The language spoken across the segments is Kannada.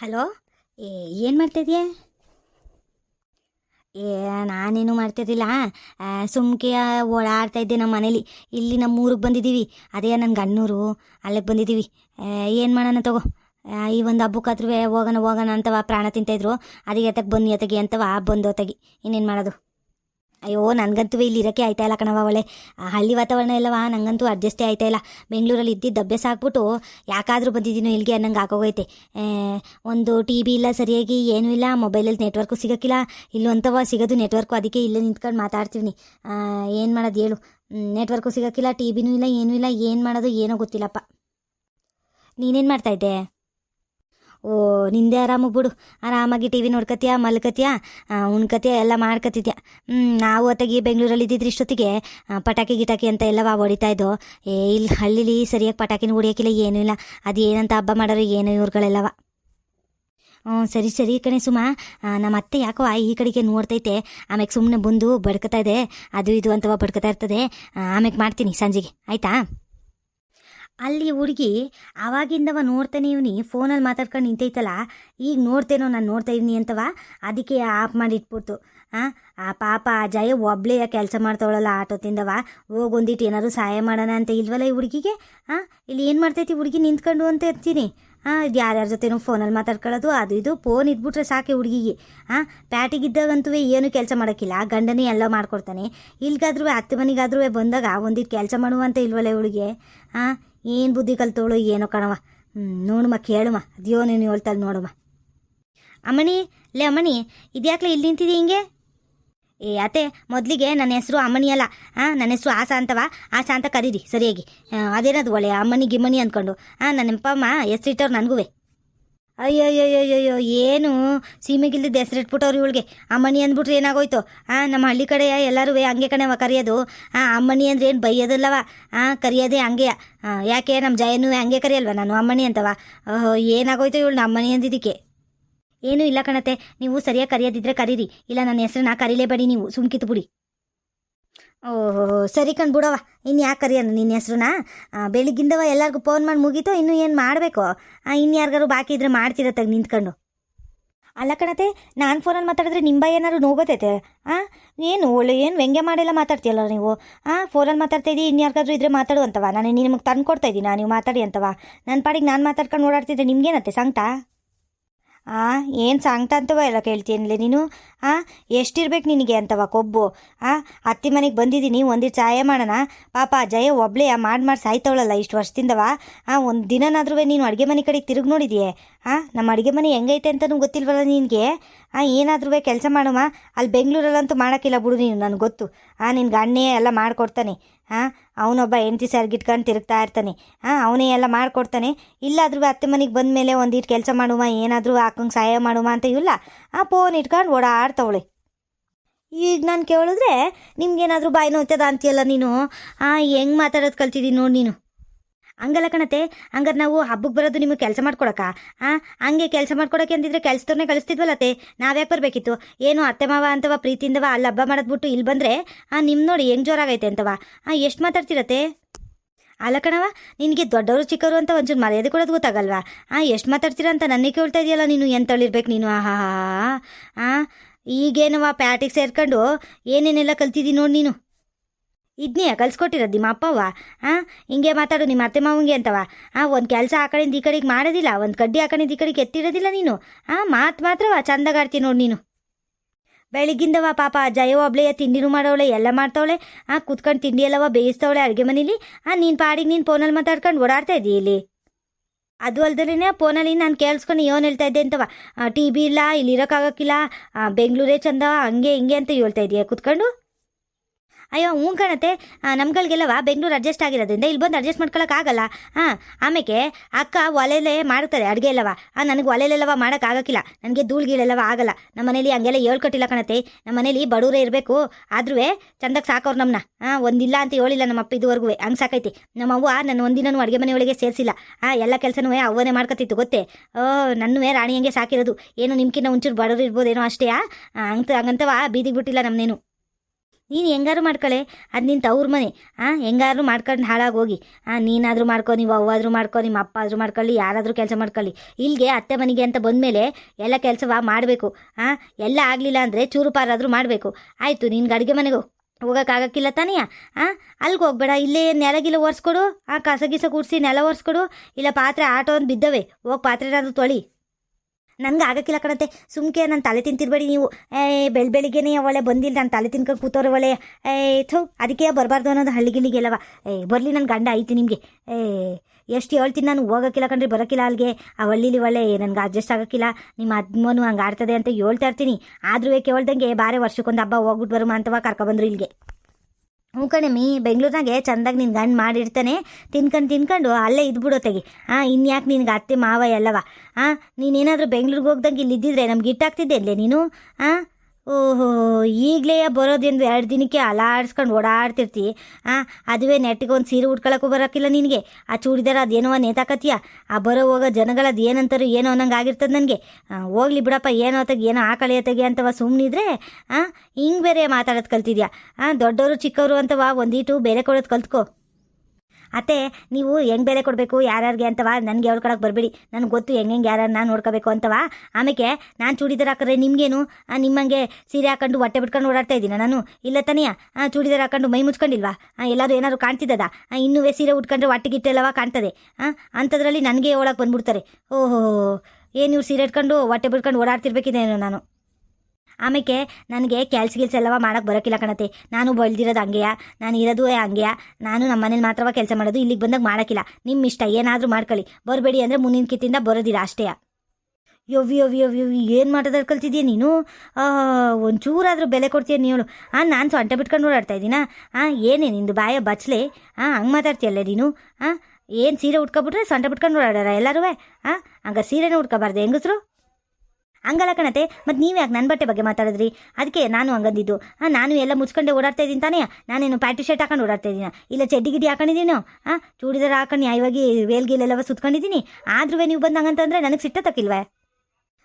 ಹಲೋ? ಏನು ಮಾಡ್ತಿದ್ಯಾ? ಏ, ನಾನೇನು ಮಾಡ್ತಿದ್ದಿಲ್ಲ. ಸುಮ್ಕೆ ಓಡಾಡ್ತಾ ಇದ್ದೆ ನಮ್ಮ ಮನೇಲಿ. ಇಲ್ಲಿ ನಮ್ಮ ಊರಿಗೆ ಬಂದಿದ್ದೀವಿ. ಅದೇ ನನ್ನ ಗಣ್ಣೂರು ಅಲ್ಲಿಗೆ ಬಂದಿದ್ದೀವಿ. ಏನು ಮಾಡೋಣ ತಗೋ? ಈ ಒಂದು ಹಬ್ಬಕ್ಕಾದ್ರೂ ಹೋಗೋಣ ಹೋಗೋಣ ಅಂತವ ಪ್ರಾಣ ತಿಂತಾಯಿದ್ರು ಅದಕ್ಕೆ ಎತ್ತಕ್ಕೆ ಬನ್ನಿ, ಎತ್ತಗೆ ಅಂತವ ಬಂದು ಒತ್ತಗಿ ಇನ್ನೇನು ಮಾಡೋದು? ಅಯ್ಯೋ, ನನಗಂತೂ ಇಲ್ಲಿ ಇರೋಕ್ಕೆ ಆಯ್ತಾ ಇಲ್ಲ ಕಣವ ಒಳ್ಳೆ ಹಳ್ಳಿ ವಾತಾವರಣ ಇಲ್ಲವಾ? ನಂಗಂತೂ ಅಡ್ಜಸ್ಟೇ ಆಯ್ತಾ ಇಲ್ಲ. ಬೆಂಗಳೂರಲ್ಲಿ ಇದ್ದಿದ್ದು ಅಭ್ಯಾಸ ಆಗ್ಬಿಟ್ಟು ಯಾಕಾದರೂ ಬಂದಿದ್ದೀನೋ ಇಲ್ಲಿಗೆ, ನಂಗೆ ಆಗೋಗೈತೆ. ಒಂದು ಟಿ ವಿ ಇಲ್ಲ ಸರಿಯಾಗಿ, ಏನೂ ಇಲ್ಲ. ಮೊಬೈಲಲ್ಲಿ ನೆಟ್ವರ್ಕು ಸಿಗೋಕ್ಕಿಲ್ಲ. ಇಲ್ಲೊಂಥವ ಸಿಗೋದು ನೆಟ್ವರ್ಕು ಅದಕ್ಕೆ ಇಲ್ಲೇ ನಿಂತ್ಕೊಂಡು ಮಾತಾಡ್ತೀನಿ ಏನು ಮಾಡೋದು ಹೇಳು. ನೆಟ್ವರ್ಕು ಸಿಗೋಕ್ಕಿಲ್ಲ ಟಿ ವಿನೂ ಇಲ್ಲ, ಏನೂ ಇಲ್ಲ, ಏನು ಮಾಡೋದು, ಏನೋ ಗೊತ್ತಿಲ್ಲಪ್ಪ. ನೀನೇನು ಮಾಡ್ತಾಯಿದ್ದೆ ಓ, ನಿಂದೆ ಆರಾಮ ಬಿಡು. ಆರಾಮಾಗಿ ಟಿ ವಿ ನೋಡ್ಕತ್ಯಾ, ಮಲ್ಕತ್ಯಾ ಉಣ್ಕತ್ಯಾ, ಎಲ್ಲ ಮಾಡ್ಕತಿದ್ಯಾ ಹ್ಞೂ ನಾವು ಅತ್ತಾಗಿ ಬೆಂಗಳೂರಲ್ಲಿ ಇದ್ದಿದ್ರೆ ಇಷ್ಟೊತ್ತಿಗೆ ಪಟಾಕಿ ಗಿಟಾಕಿ ಅಂತ ಎಲ್ಲವ ಹೊಡಿತಾ ಇದ್ದೋ. ಏ, ಇಲ್ಲಿ, ಹಳ್ಳಿಲಿ ಸರಿಯಾಗಿ ಪಟಾಕಿನ ಹೊಡಿಯೋಕ್ಕಿಲ್ಲ ಏನೂ ಇಲ್ಲ. ಅದು ಏನಂತ ಹಬ್ಬ ಮಾಡೋರು ಏನು ಇವ್ರುಗಳೆಲ್ಲವ. ಹ್ಞೂ, ಸರಿ ಸರಿ ಕಣೆ ಸುಮಾ. ನಮ್ಮ ಅತ್ತೆ ಯಾಕೋ ಈ ಕಡೆಗೆ ನೋಡ್ತೈತೆ. ಆಮೇಲೆ ಸುಮ್ಮನೆ ಬಂದು ಬಡ್ಕತಾ ಇದೆ. ಅದು ಇದು ಅಂತವ ಬಡ್ಕತಾ ಇರ್ತದೆ. ಆಮೇಲೆ ಮಾಡ್ತೀನಿ ಸಂಜೆಗೆ. ಆಯಿತಾ? ಅಲ್ಲಿ ಹುಡುಗಿ ಆವಾಗಿಂದವ ನೋಡ್ತಾನೆ ಇವನಿ, ಫೋನಲ್ಲಿ ಮಾತಾಡ್ಕೊಂಡು ನಿಂತೈತಲ್ಲ, ಈಗ ನೋಡ್ತೇನೋ ನಾನು ನೋಡ್ತಾ ಇದ್ದೀನಿ ಅಂತವ, ಅದಕ್ಕೆ ಆಪ್ ಮಾಡಿ ಇಟ್ಬಿಡ್ತು ಆ ಪಾಪ ಆ ಜಯ ಒಬ್ಬಳೇ ಕೆಲಸ ಮಾಡ್ತಾವಳಲ್ಲ ಆಟೋ ತಿಂದವ ಹೋಗಿ ಒಂದಿಟ್ಟು ಏನಾದ್ರು ಸಹಾಯ ಮಾಡೋಣ ಅಂತ ಇಲ್ವಲ್ಲ ಈ ಹುಡುಗಿಗೆ? ಹಾಂ ಇಲ್ಲಿ ಏನು ಮಾಡ್ತೈತಿ ಹುಡುಗಿ ನಿಂತ್ಕೊಂಡು ಅಂತ ಇರ್ತೀನಿ. ಹಾಂ ಇದು ಯಾರ್ಯಾರ ಜೊತೆನೂ ಫೋನಲ್ಲಿ ಮಾತಾಡ್ಕೊಳ್ಳೋದು, ಅದು ಇದು, ಫೋನ್ ಇದ್ಬಿಟ್ರೆ ಸಾಕೆ ಹುಡುಗಿಗೆ. ಹಾಂ ಪ್ಯಾಟಿಗಿದ್ದಾಗಂತೂ ಏನು ಕೆಲಸ ಮಾಡೋಕ್ಕಿಲ್ಲ, ಗಂಡನೇ ಎಲ್ಲ ಮಾಡ್ಕೊಡ್ತಾನೆ. ಇಲ್ಗಾದ್ರೂ, ಅತ್ತೆ ಮನೆಗಾದ್ರೂ ಬಂದಾಗ ಒಂದಿಟ್ಟು ಕೆಲಸ ಮಾಡುವಂತ ಇಲ್ವಲ್ಲ ಹುಡುಗಿ? ಹಾಂ ಏನು ಬುದ್ಧಿ ಕಲ್ತೋಳು ಏನೋ ಕಣವ ನೋಡುಮ ಕೇಳುಮ ಅದ್ಯೋ, ನೀನು ಹೇಳ್ತಾಳೆ ನೋಡುಮ ಅಮ್ಮಣಿ ಲೇ ಅಮ್ಮಣಿ ಇದ್ಯಾಕ್ಲೆ ಇಲ್ಲಿ ನಿಂತಿದೆ ಹಿಂಗೆ? ಏ, ಅತ್ತೆ, ಮೊದಲಿಗೆ ನನ್ನ ಹೆಸರು ಅಮ್ಮಣಿ ಅಲ್ಲ. ಹಾಂ ನನ್ನ ಹೆಸರು ಆಸಾ ಅಂತವ. ಆಸಾ ಅಂತ ಕರೀರಿ, ಸರಿಯಾಗಿ. ಅದೇನದು ಒಳ್ಳೆ ಅಮ್ಮನಿ ಗಿಮ್ಮನಿ ಅಂದ್ಕೊಂಡು. ಹಾಂ ನನ್ನ ಅಪ್ಪಮ್ಮ ಹೆಸರಿಟ್ಟವ್ರು ನನಗೂ ಅಯ್ಯೋಯ್ಯೋಯ್ಯೋಯ್ಯೋ ಏನು? ಸೀಮೆಗಿಲ್ದಿದ್ದು ಹೆಸರಿಟ್ಬಿಟ್ಟವ್ರು ಇವಳಿಗೆ. ಅಮ್ಮನಿ ಅಂದ್ಬಿಟ್ರೆ ಏನಾಗೋಯ್ತು? ಹಾಂ ನಮ್ಮ ಹಳ್ಳಿ ಕಡೆ ಎಲ್ಲರೂ ಹಂಗೆ ಕಣವ ಕರೆಯೋದು. ಹಾಂ ಅಮ್ಮನಿ ಅಂದ್ರೆ ಏನು ಬೈಯೋದಲ್ಲವ ಹಾಂ ಕರೆಯೋದೇ ಹಂಗೆ. ಯಾಕೆ ನಮ್ಮ ಜಯನು ಹಂಗೆ ಕರೆಯಲ್ವ? ನಾನು ಅಮ್ಮನಿ ಅಂತವ ಓಹೋ, ಏನಾಗೋಯ್ತು ಇವಳು ಅಮ್ಮನಿ ಅಂದಿದ್ದಕ್ಕೆ? ಏನೂ ಇಲ್ಲ ಕಣತೆ. ನೀವು ಸರಿಯಾಗಿ ಕರೆಯೋದಿದ್ರೆ ಕರೀರಿ. ಇಲ್ಲ ನನ್ನ ಹೆಸರನ್ನ ಕರೀಲೇಬೇಡಿ ನೀವು. ಸುಮ್ಕಿತ್ತು ಬಿಡಿ. ಓಹೋ, ಸರಿ ಕಣ್ ಬಿಡವ ಇನ್ನು ಯಾಕೆ ಕರೆಯೋಣ ನಿನ್ನ ಹೆಸ್ರನ್ನ ಬೆಳಿಗ್ಗಿಂದವ ಎಲ್ಲರಿಗೂ ಫೋನ್ ಮಾಡಿ ಮುಗೀತು, ಇನ್ನೂ ಏನು ಮಾಡಬೇಕು? ಇನ್ನು ಯಾರಿಗಾರು ಬಾಕಿ ಇದ್ರೆ ಮಾಡ್ತಿರತ್ತಾಗ ನಿಂತ್ಕೊಂಡು. ಅಲ್ಲ ಕಣತೆ, ನಾನು ಫೋನಲ್ಲಿ ಮಾತಾಡಿದ್ರೆ ನಿಂಬ ಏನಾದ್ರು ನೋಗೋತೈತೆ? ಹಾಂ ಏನು ಒಳ್ಳೆ, ಏನು ವ್ಯಂಗ್ಯ ಮಾಡೆಲ್ಲ ಮಾತಾಡ್ತೀಯಲ್ಲ ನೀವು? ಹಾಂ ಫೋನಲ್ಲಿ ಮಾತಾಡ್ತಾ ಇದ್ದೀವಿ ಇನ್ನು ಯಾರಿಗಾದ್ರೂ ಇದ್ರೆ ಮಾತಾಡು ಅಂತವ. ನಾನು ನಿಮಗೆ ತಂದು ಕೊಡ್ತಾ ಇದ್ದೀನಿ ನೀವು ಮಾತಾಡಿ ಅಂತವ. ನನ್ನ ಪಾಡಿಗೆ ನಾನು ಮಾತಾಡ್ಕೊಂಡು ಓಡಾಡ್ತಿದ್ರೆ ನಿಮ್ಗೇನತ್ತೆ, ಸಂಕಟ? ಆ, ಏನು ಸಾಂಗ್ಟ ಅಂತವ ಎಲ್ಲ ಕೇಳ್ತೀನಿಲ್ಲ ನೀನು? ಆ, ಎಷ್ಟಿರ್ಬೇಕು ನಿನಗೆ ಅಂತವ ಕೊಬ್ಬು? ಆ, ಅತ್ತಿ ಮನೆಗೆ ಬಂದಿದ್ದೀನಿ ಒಂದಿಟ್ಟು ಸಹಾಯ ಮಾಡೋಣ? ಪಾಪ ಜಯ ಒಬ್ಳೆ ಮಾಡಿ ಮಾಡಿ ಸಾಯ್ತವಳಲ್ಲ, ಇಷ್ಟು ವರ್ಷದಿಂದವ. ಆ, ಒಂದು ದಿನನಾದ್ರೂ ನೀನು ಅಡುಗೆ ಮನೆ ಕಡೆಗೆ ತಿರುಗಿ ನೋಡಿದೆಯೇ? ಆ, ನಮ್ಮ ಅಡುಗೆ ಮನೆ ಹೆಂಗೈತೆ ಅಂತಲೂ ಗೊತ್ತಿಲ್ವಲ್ಲ ನಿನಗೆ? ಆ ಏನಾದ್ರೂ ಕೆಲಸ ಮಾಡುವ ಅಲ್ಲಿ ಬೆಂಗಳೂರಲ್ಲಂತೂ ಮಾಡೋಕ್ಕಿಲ್ಲ ಬಿಡು ನೀನು, ನನಗೆ ಗೊತ್ತು. ಆ, ನಿನ್ಗೆ ಗಣ್ಣೆ ಎಲ್ಲ ಮಾಡಿಕೊಡ್ತಾನೆ. ಹಾಂ? ಅವನೊಬ್ಬ ಹೆಂಡತಿ ಸರ್ಗಿಟ್ಕೊಂಡು ತಿರುಗ್ತಾ ಇರ್ತಾನೆ. ಹಾಂ, ಅವನೇ ಎಲ್ಲ ಮಾಡಿಕೊಡ್ತಾನೆ. ಇಲ್ಲಾದ್ರೂ ಅತ್ತೆ ಮನೆಗೆ ಬಂದ ಮೇಲೆ ಒಂದಿಟ್ಟು ಕೆಲಸ ಮಾಡುವ, ಏನಾದರೂ ಹಾಕಂಗೆ ಸಹಾಯ ಮಾಡುವ ಅಂತ ಇಲ್ಲ ಆ ಫೋನ್ ಇಟ್ಕೊಂಡು ಓಡಾಡ್ತವಳೆ. ಈಗ ನಾನು ಕೇಳಿದ್ರೆ ನಿಮ್ಗೇನಾದರೂ ಬಾಯಿ ನೋಯ್ತದ ಅಂತೀಯಲ್ಲ ನೀನು? ಹಾಂ ಹೆಂಗೆ ಮಾತಾಡೋದು ಕಲ್ತಿದ್ದೀನಿ ನೋಡಿ ನೀನು? ಹಂಗಲ್ಲ ಕಣತೆ. ಹಂಗಾರೆ ನಾವು ಹಬ್ಬಕ್ಕೆ ಬರೋದು ನಿಮಗೆ ಕೆಲಸ ಮಾಡ್ಕೊಡಕ್ಕ ಆ, ಹಂಗೆ ಕೆಲಸ ಮಾಡ್ಕೊಡಕ್ಕೆ ಅಂದಿದ್ರೆ ಕೆಲಸದವ್ರನ್ನೇ ಕಳಿಸ್ತಿದ್ವಲ್ಲತ್ತೆ ನಾವ್ಯಾಕೆ ಬರಬೇಕಿತ್ತು? ಏನು ಅತ್ತೆ ಮಾವ ಅಂತವ, ಪ್ರೀತಿಯಿಂದವ ಅಲ್ಲಿ ಹಬ್ಬ ಮಾಡೋದ್ಬಿಟ್ಟು ಇಲ್ಲಿ ಬಂದರೆ, ಆ ನಿಮ್ಮ ನೋಡಿ ಹೆಂಗೆ ಜೋರಾಗೈತೆ ಅಂತವ? ಆ, ಎಷ್ಟು ಮಾತಾಡ್ತಿರತ್ತೆ? ಅಲ್ಲ ಕಣವ ನಿನಗೆ ದೊಡ್ಡವರು ಚಿಕ್ಕವರು ಅಂತ ಒಂಚೂರು ಮರ್ಯಾದೆ ಕೊಡೋದು ಗೊತ್ತಾಗಲ್ವಾ? ಆ, ಎಷ್ಟು ಮಾತಾಡ್ತೀರ ಅಂತ ನನಗೆ ಕೇಳ್ತಾ ಇದೆಯಲ್ಲ ನೀನು ಎಂತಳಿರ್ಬೇಕು ನೀನು? ಆಹಾ ಆ ಈಗೇನವ ಪ್ಯಾಟಿಗೆ ಸೇರ್ಕೊಂಡು ಏನೇನೆಲ್ಲ ಕಲ್ತಿದ್ದೀನಿ ನೋಡಿ ನೀನು? ಇದನ್ನೇ ಕಲ್ಸ್ಕೊಟ್ಟಿರೋದು ನಿಮ್ಮ ಅಪ್ಪವ್ವ? ಹಾಂ ಹಿಂಗೆ ಮಾತಾಡು, ನಿಮ್ಮ ಅತ್ತೆ ಮಾವಂಗೆ ಅಂತವ ಹಾಂ ಒಂದು ಕೆಲಸ ಆ ಕಡೆಯಿಂದ ಈ ಕಡೆಗೆ ಮಾಡೋದಿಲ್ಲ ಒಂದು ಕಡ್ಡಿ ಆ ಕಡೆಯಿಂದ ಈ ಕಡೆಗೆ ಎತ್ತಿರೋದಿಲ್ಲ ನೀನು. ಹಾಂ ಮಾತು ಮಾತ್ರವ ಚಂದಾಗಾಡ್ತೀನಿ ನೋಡಿ ನೀನು. ಬೆಳಿಗ್ಗಿಂದವ ಪಾಪ ಜಯ ಒಬ್ಳೆಯ ತಿಂಡಿನೂ ಮಾಡೋಳೆ ಎಲ್ಲ ಮಾಡ್ತಾವಳೆ, ಆ ಕುತ್ಕೊಂಡು ತಿಂಡಿ ಎಲ್ಲವ ಬೇಯಿಸ್ತಾವಳೆ ಅಡುಗೆ ಮನೇಲಿ, ಆ ನೀನು ಪಾಡಿಗೆ ನೀನು ಫೋನಲ್ಲಿ ಮಾತಾಡ್ಕೊಂಡು ಓಡಾಡ್ತಾ ಇದ್ದೀ ಇಲ್ಲಿ? ಅದು ಅಲ್ದಲೇ ಫೋನಲ್ಲಿ ನಾನು ಕೇಳಿಸ್ಕೊಂಡು ಏನು ಹೇಳ್ತಾ ಇದ್ದೆ ಅಂತವ ಟಿ ವಿ ಇಲ್ಲ ಇಲ್ಲಿ ಇರೋಕ್ಕಾಗಕ್ಕಿಲ್ಲ ಬೆಂಗಳೂರೇ ಚಂದ, ಹಂಗೆ ಹಿಂಗೆ ಅಂತ ಹೇಳ್ತಾ ಇದೀಯ ಕುತ್ಕೊಂಡು? ಅಯ್ಯೋ, ಹ್ಞೂ ಕಾಣತ್ತೆ ನಮ್ಗಳಿಗೆಲ್ಲವ ಬೆಂಗಳೂರು ಅಡ್ಜಸ್ಟ್ ಆಗಿರೋದ್ರಿಂದ ಇಲ್ಲಿ ಬಂದು ಅಡ್ಜಸ್ಟ್ ಮಾಡ್ಕೊಳಕ್ಕಾಗಲ್ಲ ಹಾಂ ಆಮೇಲೆ ಅಕ್ಕ ಒಲೆಲೇ ಮಾಡ್ತಾರೆ, ಅಡುಗೆ ಹಾಂ ನನಗೆ ಒಲೆಲೆಲ್ಲವ ಮಾಡೋಕ್ಕಾಗಕ್ಕಿಲ್ಲ ನನಗೆ ಧೂಳ್ಗೀಳೆಲ್ಲವ ಆಗಲ್ಲ. ನಮ್ಮ ಮನೇಲಿ ಹಂಗೆಲ್ಲ ಹೇಳ್ಕೊಟ್ಟಿಲ್ಲ ಕಣತೆ. ನಮ್ಮ ಮನೇಲಿ ಬಡವರೇ ಇರಬೇಕು. ಆದ್ರೂ ಚಂದಕ್ಕೆ ಸಾಕೋರು ನಮ್ಮನ್ನ ಹಾಂ ಒಂದಿಲ್ಲ ಅಂತ ಹೇಳಿಲ್ಲ ನಮ್ಮ ಅಪ್ಪ ಇದುವರೆಗೂ ಹಂಗೆ ಸಾಕೈತಿ. ನಮ್ಮ ಅವ್ವ ನನ್ನ ಒಂದಿನೂ ಅಡುಗೆ ಮನೆ ಒಳಗೆ ಸೇರಿಸಿಲ್ಲ. ಹಾಂ ಎಲ್ಲ ಕೆಲಸನೂ ಅವನೇ ಮಾಡ್ಕೊತಿತ್ತು, ಗೊತ್ತೇ? ಓ ನನ್ನೂ ರಾಣಿ ಹಂಗೆ ಸಾಕಿರೋದು. ಏನು ನಿಮ್ಕಿನ್ನ ಒಂಚೂರು ಬಡವರು ಇರ್ಬೋದೇನೋ ಅಷ್ಟೇ ಹಂಗೆ ಹಂಗಂತವ ಬೀದಿಗೆ ಬಿಟ್ಟಿಲ್ಲ ನಮ್ಮನೇನು ನೀನು ಹೆಂಗಾರು ಮಾಡ್ಕೊಳ್ಳೆ ಅದು ನಿನ್ನ ತವ್ರ ಮನೆ. ಹಾಂ ಹೆಂಗಾರು ಮಾಡ್ಕೊಂಡು ಹಾಳಾಗಿ ಹೋಗಿ. ಹಾಂ ನೀನಾದರೂ ಮಾಡ್ಕೊ, ನೀವು ಅವ್ವಾದರೂ ಮಾಡ್ಕೊ ನಿಮ್ಮ ಅಪ್ಪ ಆದರೂ ಮಾಡ್ಕೊಳ್ಳಿ, ಯಾರಾದರೂ ಕೆಲಸ ಮಾಡ್ಕೊಳ್ಳಿ. ಇಲ್ಲಿಗೆ ಅತ್ತೆ ಮನೆಗೆ ಅಂತ ಬಂದಮೇಲೆ ಎಲ್ಲ ಕೆಲಸವ ಮಾಡಬೇಕು. ಹಾಂ ಎಲ್ಲ ಆಗಲಿಲ್ಲ ಅಂದರೆ ಚೂರು ಪಾರಾದರೂ ಮಾಡಬೇಕು. ಆಯಿತು, ನಿನ್ಗೆ ಅಡುಗೆ ಮನೆಗೆ ಹೋಗೋಕ್ಕಾಗಕ್ಕಿಲ್ಲ ತಾನೆಯಾ? ಹಾಂ ಅಲ್ಲಿಗೆ ಹೋಗ್ಬೇಡ. ಇಲ್ಲೇ ನೆಲಗಿಲ್ಲ ಒರೆಸ್ಕೊಡು. ಆ, ಕಸ ಗಿಸ ಕೂಡಿಸಿ ನೆಲ ಒರೆಸ್ಕೊಡು. ಇಲ್ಲ ಪಾತ್ರೆ ಆಟೋ ಒಂದು ಬಿದ್ದವೆ. ಹೋಗಿ ಪಾತ್ರೆನಾದ್ರೂ ತೊಳಿ. ನನಗೆ ಆಗಕ್ಕಿಲ್ಲ ಕಣತೆ ಸುಮ್ಕೆ ನಾನು ತಲೆ ತಿಂತಿರ್ಬೇಡಿ ನೀವು. ಏ, ಬೆಳ್ ಬೆಳಿಗ್ಗೆನೇ ಅವಳೆ ಬಂದಿಲ್ಲ ನಾನು ತಲೆ ತಿನ್ಕೊಂಡು ಕೂತವ್ರೆ ಒಳ್ಳೆ ಏ, ಥು, ಅದಕ್ಕೆ ಬರಬಾರ್ದು ಅನ್ನೋದು ಹಳ್ಳಿಗಿಳಿಗೆಲ್ಲವ ಏ, ಬರಲಿ ನನ್ನ ಗಂಡ, ಐತಿ ನಿಮಗೆ. ಏ, ಎಷ್ಟು ಹೇಳ್ತೀನಿ ನಾನು, ಹೋಗೋಕ್ಕಿಲ್ಲ ಕಣ್ರಿ, ಬರೋಕ್ಕಿಲ್ಲ ಅಲ್ಲಿಗೆ ಆ ಹಳ್ಳಿಲಿ ಒಳ್ಳೆ, ನನಗೆ ಅಡ್ಜಸ್ಟ್ ಆಗೋಕ್ಕಿಲ್ಲ. ನಿಮ್ಮ ಅದ್ಮನು ಹಂಗೆ ಆಡ್ತದೆ ಅಂತ ಹೇಳ್ತಾ ಇರ್ತೀನಿ. ಆದ್ರೂ ಕೇಳ್ದಂಗೆ ಬಾರೆ ವರ್ಷಕ್ಕೊಂದು ಹಬ್ಬ ಹೋಗ್ಬಿಟ್ಟು ಬರುವ ಅಂತವ ಕರ್ಕೊಬಂದ್ರು ಇಲ್ಲಿಗೆ ಹ್ಞೂ ಮೀ ಬೆಂಗಳೂರಿನಾಗೆ ಚಂದಾಗಿ ನಿನ್ನ ಗಂಡು ಮಾಡಿರ್ತಾನೆ. ತಿನ್ಕೊಂಡು ತಿನ್ಕೊಂಡು ಅಲ್ಲೇ ಇದ್ಬಿಡೋ ತೆಗಿ. ಹಾಂ ಇನ್ಯಾಕೆ ನಿನ್ಗೆ ಅತ್ತೆ ಮಾವ ಎಲ್ಲವ? ಹಾಂ ನೀನೇನಾದರೂ ಬೆಂಗ್ಳೂರಿಗೆ ಹೋಗ್ದಂಗೆ ಇಲ್ಲಿದ್ದಿದ್ರೆ ನಮ್ಗೆ ಇಟ್ಟಾಗ್ತಿದ್ದೆ ಅಲ್ಲೇ ನೀನು? ಹಾಂ ಓಹೋ, ಈಗಲೇ ಬರೋದೆಂದು ಎರಡು ದಿನಕ್ಕೆ ಅಲಾಡ್ಸ್ಕೊಂಡು ಓಡಾಡ್ತಿರ್ತಿ. ಹಾಂ ಅದುವೆ ನೆಟ್ಟಿಗೆ ಒಂದು ಸೀರೆ ಉಟ್ಕೊಳ್ಳೋಕ್ಕೂ ಬರೋಕ್ಕಿಲ್ಲ ನಿನಗೆ. ಆ ಚೂಡಿದಾರ ಅದೇನೋ ನೇತಾಕತ್ತೀಯ ಆ ಬರೋ ಹೋಗೋ ಜನಗಳದ್ದು ಏನಂತಾರೋ ಏನೋ ಅನ್ನಂಗೆ ಆಗಿರ್ತದೆ ನನಗೆ. ಹೋಗ್ಲಿ ಬಿಡಪ್ಪ, ಏನೋ ತೆಗೆ ಏನೋ ಆ ಕಳೆಯ ತೆಗೆ ಅಂತವ ಸುಮ್ಮನಿದ್ರೆ ಹಾಂ ಹಿಂಗೆ ಬೇರೆ ಮಾತಾಡೋದು ಕಲ್ತಿದ್ಯಾ? ಹಾಂ ದೊಡ್ಡವರು ಚಿಕ್ಕವರು ಅಂತವ ಒಂದೀಟು ಬೇರೆ ಕೊಡೋದು ಕಲ್ತ್ಕೋ. ಅತ್ತೆ, ನೀವು ಹೆಂಗೆ ಬೆಲೆ ಕೊಡಬೇಕು? ಯಾರ್ಯಾರಿಗೆ ಅಂತವಾ? ನನಗೆ ಹೇಳ್ಕೊಳಕ್ಕೆ ಬರಬೇಡಿ. ನನಗೆ ಗೊತ್ತು ಹೆಂಗೆ ಹೆಂಗೆ ಯಾರು ನಾನು ನೋಡ್ಕೋಬೇಕು ಅಂತವಾ? ಆಮೇಲೆ ನಾನು ಚೂಡಿದಾರ ಹಾಕಿದ್ರೆ ನಿಮಗೇನು? ನಿಮ್ಮಂಗೆ ಸೀರೆ ಹಾಕೊಂಡು ಹೊಟ್ಟೆ ಬಿಟ್ಕೊಂಡು ಓಡಾಡ್ತಾ ಇದ್ದೀನ ನಾನು? ಇಲ್ಲ ತಾನೇ ಚೂಡಿದಾರ್ ಹಾಕೊಂಡು ಮೈ ಮುಚ್ಕೊಂಡಿಲ್ವಾ? ಎಲ್ಲಾದ್ರೂ ಏನಾದ್ರು ಕಾಣ್ತಿದ್ದದ? ಹಾಂ ಇನ್ನೂ ಸೀರೆ ಉಟ್ಕೊಂಡ್ರೆ ಹೊಟ್ಟೆ ಗಿಟ್ಟೆಲ್ಲವ ಕಾಣ್ತದೆ? ಅಂಥದ್ರಲ್ಲಿ ನನಗೆ ಒಳಗೆ ಬಂದ್ಬಿಡ್ತಾರೆ. ಓಹೋ, ಏನು ಇವ್ರು ಸೀರೆ ಇಟ್ಕೊಂಡು ಹೊಟ್ಟೆ ಬಿಟ್ಕೊಂಡು ಓಡಾಡ್ತಿರ್ಬೇಕಿದೆ ನಾನು. ಆಮೇಲೆ ನನಗೆ ಕೆಲ್ಸ ಗಿಲ್ಸ ಎಲ್ಲವ ಮಾಡೋಕ್ಕೆ ಬರೋಕ್ಕಿಲ್ಲ ಕಣತೆ. ನಾನು ಬೆಳೆದಿರೋದು ಹಂಗೆಯ? ನಾನು ಇರೋದು ಹಂಗೆಯ? ನಾನು ನಮ್ಮ ಮನೇಲಿ ಮಾತ್ರವ ಕೆಲಸ ಮಾಡೋದು, ಇಲ್ಲಿಗೆ ಬಂದಾಗ ಮಾಡೋಕ್ಕಿಲ್ಲ ನಿಮ್ಮ ಇಷ್ಟ, ಏನಾದರೂ ಮಾಡ್ಕೊಳ್ಳಿ. ಬರಬೇಡಿ ಅಂದರೆ ಮುಂದಿನ ಕಿತ್ತಿಂದ ಬರೋದಿಲ್ಲ ಅಷ್ಟೇ. ಯವ್ವಿ ಯವ್ವಿ ಯವ್ವಿ ಏನು ಮಾಡೋದ್ರ ಕಲ್ತಿದ್ಯಾ ನೀನು? ಒಂಚೂರಾದರೂ ಬೆಲೆ ಕೊಡ್ತೀಯ ನೀನು ಹಾಂ ನಾನು ಸೊಂಟ ಬಿಟ್ಕೊಂಡು ಓಡಾಡ್ತಾ ಇದ್ದೀನಾ? ಹಾಂ ಏನೇ ನಿಂದು ಬಾಯ ಬಚ್ಲೆ? ಹಾಂ ಹಂಗೆ ಮಾತಾಡ್ತೀಯಲ್ಲ ನೀನು? ಹಾಂ ಏನು ಸೀರೆ ಉಟ್ಕೊಬಿಟ್ರೆ ಸೊಂಟ ಬಿಟ್ಕೊಂಡು ಓಡಾಡಾರ ಎಲ್ಲರೂ ಹಾಂ ಹಂಗ ಸೀರೆನೇ ಉಟ್ಕೋಬಾರ್ದು ಹೆಂಗಸ್ರು? ಹಂಗಲ್ಲ ಕಣತೆ ಮತ್ತು ನೀವು ಯಾಕೆ ನನ್ನ ಬಟ್ಟೆ ಬಗ್ಗೆ ಮಾತಾಡಿದ್ರಿ? ಅದಕ್ಕೆ ನಾನು ಹಂಗಂದಿದ್ದು. ಹಾಂ ನಾನು ಎಲ್ಲ ಮುಚ್ಕೊಂಡೆ ಓಡಾಡ್ತಾ ಇದ್ದೀನಿ ತಾನೇ? ನಾನೇನು ಪ್ಯಾಂಟ್, ಶರ್ಟ್ ಹಾಕೊಂಡು ಓಡಾಡ್ತಾ ಇದ್ದೀನಿ? ಇಲ್ಲ ಚಡ್ಡಿ ಗಿಡ್ಡಿ ಹಾಕೊಂಡಿದ್ದೀನೋ? ಹಾಂ ಚೂಡಿದಾರ ಹಾಕೊಂಡು ವೇಲ್ ವೇಲ್ಗಿಲೆಲ್ಲವ ಸುತ್ಕೊಂಡಿದ್ದೀನಿ. ಆದ್ರೂ ನೀವು ಬಂದು ಹಂಗಂತಂದ್ರೆ ನನಗೆ ಸಿಟ್ಟ ತಕ್ಕಿಲ್ವೇ?